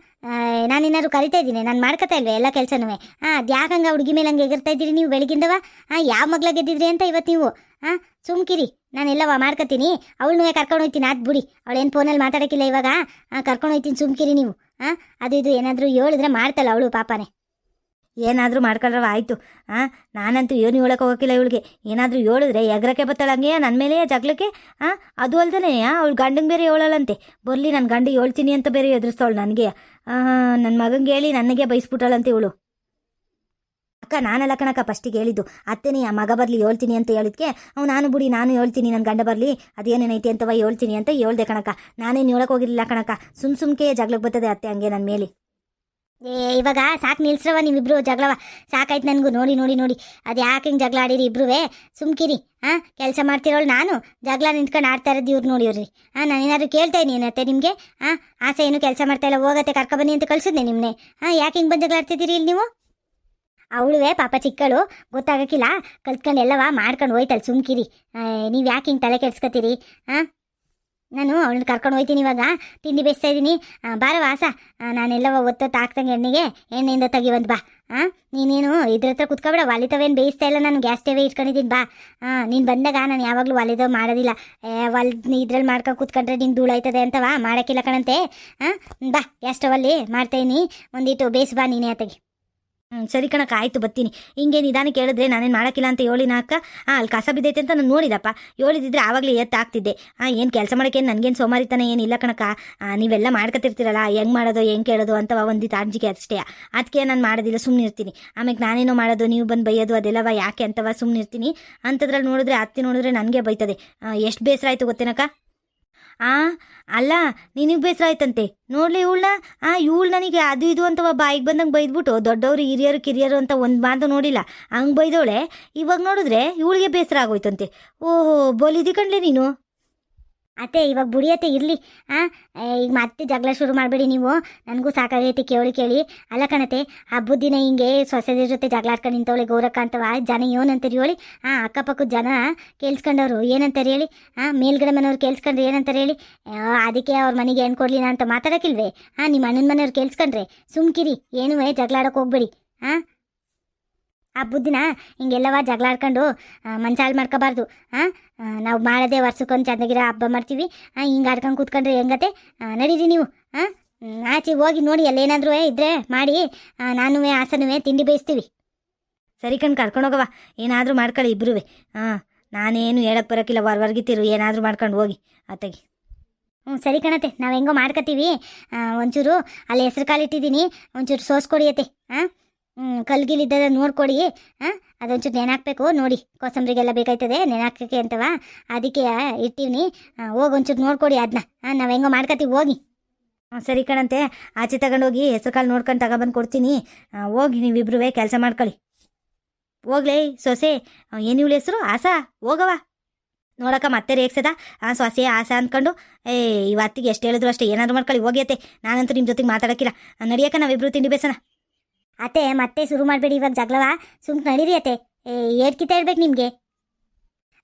ನಾನೇನಾದ್ರು ಕರಿತಾ ಇದ್ದೀನಿ, ನಾನು ಮಾಡ್ಕೊತಾ ಇಲ್ವೇ ಎಲ್ಲ ಕೆಲಸನೂ? ಹಾಂ ಅದು ಯಾಕಂಗೆ ಹುಡುಗಿ ಮೇಲೆ ಹಂಗೆ ಎಗರ್ತಾ ಇದ್ದೀರಿ ನೀವು ಬೆಳಗಿಂದವ ಹಾಂ ಯಾವ ಮಗ್ಳ ಗೆದ್ದಿದ್ರಿ ಅಂತ ಇವತ್ತು ನೀವು? ಹಾಂ ಸುಮ್ಕಿರಿ. ನಾನೆಲ್ಲವ ಮಾಡ್ಕೊತೀನಿ. ಅವಳನ್ನೂ ಕರ್ಕೊಂಡು ಹೋಗ್ತೀನಿ, ಆತ್ ಬಿಡಿ. ಅವಳೇನು ಫೋನಲ್ಲಿ ಮಾತಾಡೋಕ್ಕಿಲ್ಲ ಇವಾಗ. ಹಾಂ ಕರ್ಕೊಂಡು ಹೋಗ್ತೀನಿ, ಸುಮ್ಕಿರಿ ನೀವು. ಹಾಂ ಅದು ಇದು ಏನಾದರೂ ಹೇಳಿದ್ರೆ ಮಾಡ್ತಾಳೆ ಅವಳು ಪಾಪನೇ. ಏನಾದರೂ ಮಾಡ್ಕೊಳ್ರವ, ಆಯಿತು. ಹಾಂ ನಾನಂತೂ ಏನು ಹೇಳಕ್ಕೆ ಹೋಗೋಕ್ಕಿಲ್ಲ ಇವಳಿಗೆ. ಏನಾದರೂ ಹೇಳಿದ್ರೆ ಎಗ್ರಕ್ಕೆ ಬತ್ತಳಂಗೆ ನನ್ನ ಮೇಲೆ ಜಗಳಕ್ಕೆ. ಹಾಂ ಅದು ಅಲ್ದೇ ಅವಳು ಗಂಡಂಗೆ ಬೇರೆ ಹೇಳಲ್ಲಂತೆ. ಬರಲಿ ನನ್ನ ಗಂಡಿಗೆ ಹೇಳ್ತೀನಿ ಅಂತ ಬೇರೆ ಎದುರಿಸ್ತಾವಳು ನನಗೆ. ನನ್ನ ಮಗಂಗೆ ಹೇಳಿ ನನಗೆ ಬೈಸ್ಬಿಟ್ಟಾಳಂತೆ ಇವಳು. ಅಕ್ಕ, ನಾನಲ್ಲ ಕಣಕ್ಕ ಫಸ್ಟಿಗೆ ಹೇಳಿದ್ದು. ಅತ್ತೆನೇ, ಆ ಮಗ ಬರಲಿ, ಹೇಳ್ತೀನಿ ಅಂತ ಹೇಳಿದ್ಕೆ. ಅವ್ನು ನಾನು ಬಿಡಿ, ನಾನು ಹೇಳ್ತೀನಿ ನನ್ನ ಗಂಡ ಬರಲಿ. ಅದೇನೇನೈತಿ ಅಂತವ ಹೇಳ್ತೀನಿ ಅಂತ ಹೇಳ್ದೆ ಕಣಕ್ಕ. ನಾನೇನು ಹೇಳಕ್ಕೆ ಹೋಗಿರಲಿಲ್ಲ ಕಣಕ್ಕ. ಸುಮ್ ಸುಮ್ಕೆ ಜಗಳಕ್ಕೆ ಬರ್ತದೆ ಅತ್ತೆ ಹಂಗೆ ನನ್ನ ಮೇಲೆ. ಏ, ಇವಾಗ ಸಾಕು ನಿಲ್ಸ್ರವ ನೀವಿಬ್ರು ಜಗಳವ. ಸಾಕಾಯ್ತು ನನಗೂ. ನೋಡಿ ನೋಡಿ ನೋಡಿ. ಅದು ಯಾಕೆ ಹಿಂಗೆ ಜಗಳ ಆಡಿರಿ ಇಬ್ರುವೆ? ಸುಮ್ಕಿರಿ ಹಾಂ ಕೆಲಸ ಮಾಡ್ತಿರೋಳು ನಾನು. ಜಗಳ ನಿಂತ್ಕೊಂಡು ಆಡ್ತಾ ಇರೋದು ಇವ್ರು ನೋಡಿವ್ರಿ ಹಾಂ ನಾನು ಏನಾದ್ರು ಕೇಳ್ತಾ ಇದ್ದೀನಿ ಅತ್ತೆ ನಿಮಗೆ? ಹಾಂ ಆಸೆ ಏನು ಕೆಲಸ ಮಾಡ್ತಾ ಇಲ್ಲ, ಹೋಗತ್ತೆ ಕರ್ಕೊಬನ್ನಿ ಅಂತ ಕಳಿಸಿದ್ನೆ ನಿಮ್ಮನ್ನೇ ಹಾಂ ಯಾಕೆ ಹಿಂಗೆ ಬಂದು ಜಗಳ ಆಡ್ತಿದ್ದೀರಿ ಇಲ್ಲಿ ನೀವು? ಅವಳುವೆ ಪಾಪ ಚಿಕ್ಕಳು, ಗೊತ್ತಾಗಕ್ಕಿಲ್ಲ. ಕಲ್ತ್ಕೊಂಡು ಎಲ್ಲವ ಮಾಡ್ಕೊಂಡು ಹೋಯ್ತಾಳೆ ಸುಮ್ಕಿರಿ. ನೀವು ಯಾಕೆ ಹಿಂಗೆ ತಲೆ ಕೆಡ್ಸ್ಕೊತೀರಿ ಹಾಂ ನಾನು ಅವಳನ್ನ ಕರ್ಕೊಂಡು ಹೋಯ್ತೀನಿ ಇವಾಗ. ತಿಂಡಿ ಬೇಯಿಸ್ತಾ ಇದ್ದೀನಿ ಬಾರ ವಾಸ. ನಾನೆಲ್ಲವ ಒತ್ತೊತ್ತು ಹಾಕ್ದಂಗೆ ಎಣ್ಣೆಗೆ ಎಣ್ಣೆಯಿಂದ ತೆಗಿ ಬಂದು ಬಾ. ಹಾಂ ನೀನೇನು ಇದ್ರ ಹತ್ರ ಕುತ್ಕೊಬೇಡ. ವಾಲಿತವೇನು ಬೇಯಿಸ್ತಾ ಇಲ್ಲ. ನಾನು ಗ್ಯಾಸ್ ಸ್ಟೇವೇ ಇಟ್ಕೊಂಡಿದ್ದೀನಿ ಬಾ. ಹಾಂ ನೀನು ಬಂದಾಗ ನಾನು ಯಾವಾಗಲೂ ವಾಲಿದವ್ ಮಾಡೋದಿಲ್ಲ. ಏ ಒಲ್ ಇದ್ರಲ್ಲಿ ಮಾಡ್ಕೊಂಡು ಕುತ್ಕೊಂಡ್ರೆ ನಿಂಗೆ ಧೂಳಾಯ್ತದೆ ಅಂತವಾ ಮಾಡೋಕ್ಕಿಲ್ಲ ಕಣಂತೆ. ಹಾಂ ಬಾ, ಗ್ಯಾಸ್ ಸ್ಟವಲ್ಲಿ ಮಾಡ್ತಾಯಿನಿ ಒಂದಿಟ್ಟು ಬೇಯಿಸ್ಬಾ ನೀನೇ ಆತಗೆ ಹ್ಞೂ ಸರಿ ಕಣಕ್ಕ, ಆಯ್ತು, ಬರ್ತೀನಿ. ಹಿಂಗೆ ನಿಧಾನ ಕೇಳಿದ್ರೆ ನಾನೇನು ಮಾಡೋಕ್ಕಿಲ್ಲ ಅಂತ ಹೇಳಿನ ಅಕ್ಕ? ಹಾಂ ಅಲ್ಲಿ ಕಸ ಬಿದ್ದೈತೆ ಅಂತ ನಾನು ನೋಡಿದಪ್ಪ. ಹೇಳಿದಿದ್ರೆ ಆವಾಗಲೇ ಎತ್ತಾಗ್ತಿದ್ದೆ. ಹಾಂ ಏನು ಕೆಲಸ ಮಾಡೋಕ್ಕೇನು ನನಗೇನು ಸೋಮಾರಿತನ ಏನಿಲ್ಲ ಕಣಕ್ಕ. ನೀವೆಲ್ಲ ಮಾಡ್ಕೊತಿರ್ತೀರಲ್ಲ ಹೆಂಗೆ ಮಾಡೋದು, ಹೆಂಗೆ ಕೇಳೋದು ಅಂತ ಒಂದಿತ್ತು ಅಂಜಿಕೆ ಅಷ್ಟೇ. ಅದಕ್ಕೆ ನಾನು ಮಾಡೋದಿಲ್ಲ ಸುಮ್ಮನೆ ಇರ್ತೀನಿ ಆಮೇಲೆ ನಾನೇನೋ ಮಾಡೋದು, ನೀವು ಬಂದು ಬೈಯೋದು ಅದೆಲ್ಲವ ಯಾಕೆ ಅಂತವ ಸುಮ್ಮನೆ ಇರ್ತೀನಿ ಅಂಥದ್ರಲ್ಲಿ ನೋಡಿದ್ರೆ, ಅತ್ತಿ ನೋಡಿದ್ರೆ ನನಗೆ ಬೈತದೆ. ಎಷ್ಟು ಬೇಸರ ಆಯಿತು ಗೊತ್ತೇನಕ್ಕ? ಆ, ಅಲ್ಲ, ನಿನಗೆ ಬೇಸರ ಆಯ್ತಂತೆ ನೋಡ್ಲಿ ಇವಳನ್ನ ಆ, ಇವಳು ನನಗೆ ಅದು ಇದು ಅಂತ ಬಾಯಿಗೆ ಬಂದಂಗೆ ಬೈದ್ಬಿಟ್ಟು ದೊಡ್ಡವರು ಹಿರಿಯರು ಕಿರಿಯರು ಅಂತ ಒಂದು ಮಾತು ನೋಡಿಲ್ಲ. ಹಂಗೆ ಬೈದವಳೆ. ಇವಾಗ ನೋಡಿದ್ರೆ ಇವಳಿಗೆ ಬೇಸರ ಆಗೋಯ್ತಂತೆ. ಓಹೋ, ಬೋಲಿದಿ ಕಣ್ಲೆ ನೀನು. ಅತ್ತೆ ಇವಾಗ ಬುಡಿಯತ್ತೆ ಇರಲಿ. ಹಾಂ ಈಗ ಮತ್ತೆ ಜಗಳ ಶುರು ಮಾಡಬೇಡಿ ನೀವು. ನನಗೂ ಸಾಕಾಗೈತಿ ಕೇಳಿ ಕೇಳಿ. ಅಲ್ಲ ಕಣತೆ ಹಬ್ಬದ ದಿನ ಹಿಂಗೆ ಸೊಸೆದ ಜೊತೆ ಜಗಳ ಆಡ್ಕೊಂಡು ನಿಂತವಳೆ ಗೌರಕ್ಕ ಅಂತವ ಜನ ಏನಂತಾರೆ ಹೇಳಿ. ಹಾಂ ಅಕ್ಕಪಕ್ಕದ ಜನ ಕೇಳಿಸ್ಕೊಂಡವ್ರು ಏನಂತಾರೆ ಹೇಳಿ? ಹಾಂ ಮೇಲ್ಗಡೆ ಮನೆಯವ್ರು ಕೇಳಿಸ್ಕೊಂಡ್ರೆ ಏನಂತಾರೆ ಹೇಳಿ? ಆ, ಅದಕ್ಕೆ ಅವ್ರ ಮನೆಗೆ ಏನು ಕೊಡ್ಲಿಲ್ಲ ಅಂತ ಮಾತಾಡೋಕ್ಕಿಲ್ವೇ? ಹಾಂ ನಿಮ್ಮ ಅಣ್ಣನ ಮನೆಯವ್ರು ಕೇಳಿಸ್ಕೊಂಡ್ರೆ? ಸುಮ್ಕಿರಿ ಏನು ಜಗಳ ಆಡೋಕೆ ಹೋಗ್ಬೇಡಿ. ಹಾಂ ಹಬ್ಬದ ಬುದ್ಧಿನ ಹಿಂಗೆಲ್ಲವ ಜಗಳ ಆಡ್ಕೊಂಡು ಮಂಚಾಲ್ ಮಾಡ್ಕೋಬಾರ್ದು. ಹಾಂ ನಾವು ಮಾಡೋದೇ ವರ್ಷಕ್ಕೊಂದು ಚೆನ್ನಾಗಿರೋ ಹಬ್ಬ ಮಾಡ್ತೀವಿ. ಹಾಂ ಹಿಂಗೆ ಆಡ್ಕೊಂಡು ಕೂತ್ಕೊಂಡ್ರೆ ಹೆಂಗತೆ? ಆ, ನಡೀರಿ ನೀವು. ಹಾಂ ಆಚೆ ಹೋಗಿ ನೋಡಿ ಅಲ್ಲೇನಾದ್ರೂ ಇದ್ದರೆ ಮಾಡಿ. ನಾನು ಆಸನೂ ತಿಂಡಿ ಬೇಯಿಸ್ತೀವಿ. ಸರಿ ಕಣ್ ಕರ್ಕೊಂಡೋಗವ ಏನಾದರೂ ಮಾಡ್ಕೊಳ್ಳಿ ಇಬ್ರುವೆ. ಹಾಂ ನಾನೇನು ಹೇಳಕ್ಕೆ ಬರೋಕ್ಕಿಲ್ಲ ಹೊರ್ವರ್ಗಿತ್ತಿರು ಏನಾದರೂ ಮಾಡ್ಕೊಂಡು ಹೋಗಿ. ಅತ್ತಗೆ ಹ್ಞೂ ಸರಿ ಕಣತೆ. ನಾವು ಹೆಂಗೋ ಮಾಡ್ಕೊತೀವಿ ಆ, ಒಂಚೂರು ಅಲ್ಲಿ ಹೆಸ್ರು ಕಾಲು ಇಟ್ಟಿದ್ದೀನಿ. ಒಂಚೂರು ಸೋಸ್ಕೊಡಿಯತ್ತೆ ಹಾಂ ಕಲ್ಗಿಲಿದ್ದದ ನೋಡ್ಕೊಡಿ ಹಾಂ ಅದೊಂಚೂರು ನೆನಾಕ್ಬೇಕು, ನೋಡಿ, ಕೋಸಂಬರಿಗೆಲ್ಲ ಬೇಕಾಯ್ತದೆ, ನೆನಾಕಕ್ಕೆ ಅಂತವ? ಅದಕ್ಕೆ ಇಟ್ಟಿವ್ನಿ. ಹೋಗಿ ಒಂಚೂರು ನೋಡ್ಕೊಡಿ ಅದನ್ನ ಹಾಂ ನಾವು ಹೆಂಗೋ ಮಾಡ್ಕೊತೀವಿ ಹೋಗಿ. ಸರಿ ಕಣಂತೆ. ಆಚೆ ತಗೊಂಡೋಗಿ ಹೆಸರು ಕಾಳು ನೋಡ್ಕೊಂಡು ತಗೊಬಂದು ಕೊಡ್ತೀನಿ. ಹೋಗಿ ಇಬ್ರುವೇ ಕೆಲಸ ಮಾಡ್ಕೊಳ್ಳಿ. ಹೋಗ್ಲೇ, ಸೊಸೆ. ಏನು ಇವಳು ಹೆಸರು? ಆಸಾ? ಹೋಗವ ನೋಡಕ್ಕ, ಮತ್ತೆ ರೇಗ್ಸದ? ಆ, ಸೊಸೆ ಆಸೆ ಅಂದ್ಕೊಂಡು ಏ, ಇವತ್ತಿಗೆ ಎಷ್ಟು ಹೇಳಿದ್ರು ಅಷ್ಟೇ, ಏನಾದ್ರು ಮಾಡ್ಕೊಳ್ಳಿ ಹೋಗಿಯತ್ತೆ ನಾನಂತೂ ನಿಮ್ಮ ಜೊತೆಗೆ ಮಾತಾಡೋಕ್ಕಿಲ್ಲ. ನಡಿಯಕ್ಕ, ನಾವಿಬ್ರು ತಿಂಡಿ ಬೇಸನ. ಅತ್ತೆ, ಮತ್ತೆ ಶುರು ಮಾಡಬೇಡಿ ಇವಾಗ ಜಗಳವ? ಸುಮ್ಕೆ ನಡೀರಿ ಅತ್ತೆ. ಏಟ್ಕಿತ ಹೇಳ್ಬೇಕು ನಿಮಗೆ.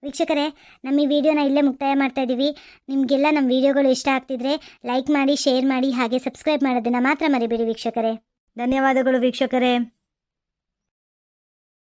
ವೀಕ್ಷಕರೇ, ನಮ್ಮ ಈ ವಿಡಿಯೋನ ಇಲ್ಲೇ ಮುಕ್ತಾಯ ಮಾಡ್ತಾ ಇದ್ದೀವಿ ನಿಮಗೆಲ್ಲ ನಮ್ಮ ವಿಡಿಯೋಗಳು ಇಷ್ಟ ಆಗ್ತಿದ್ರೆ ಲೈಕ್ ಮಾಡಿ, ಶೇರ್ ಮಾಡಿ, ಹಾಗೆ ಸಬ್ಸ್ಕ್ರೈಬ್ ಮಾಡೋದನ್ನು ಮಾತ್ರ ಮರಿಬೇಡಿ ವೀಕ್ಷಕರೇ. ಧನ್ಯವಾದಗಳು ವೀಕ್ಷಕರೇ.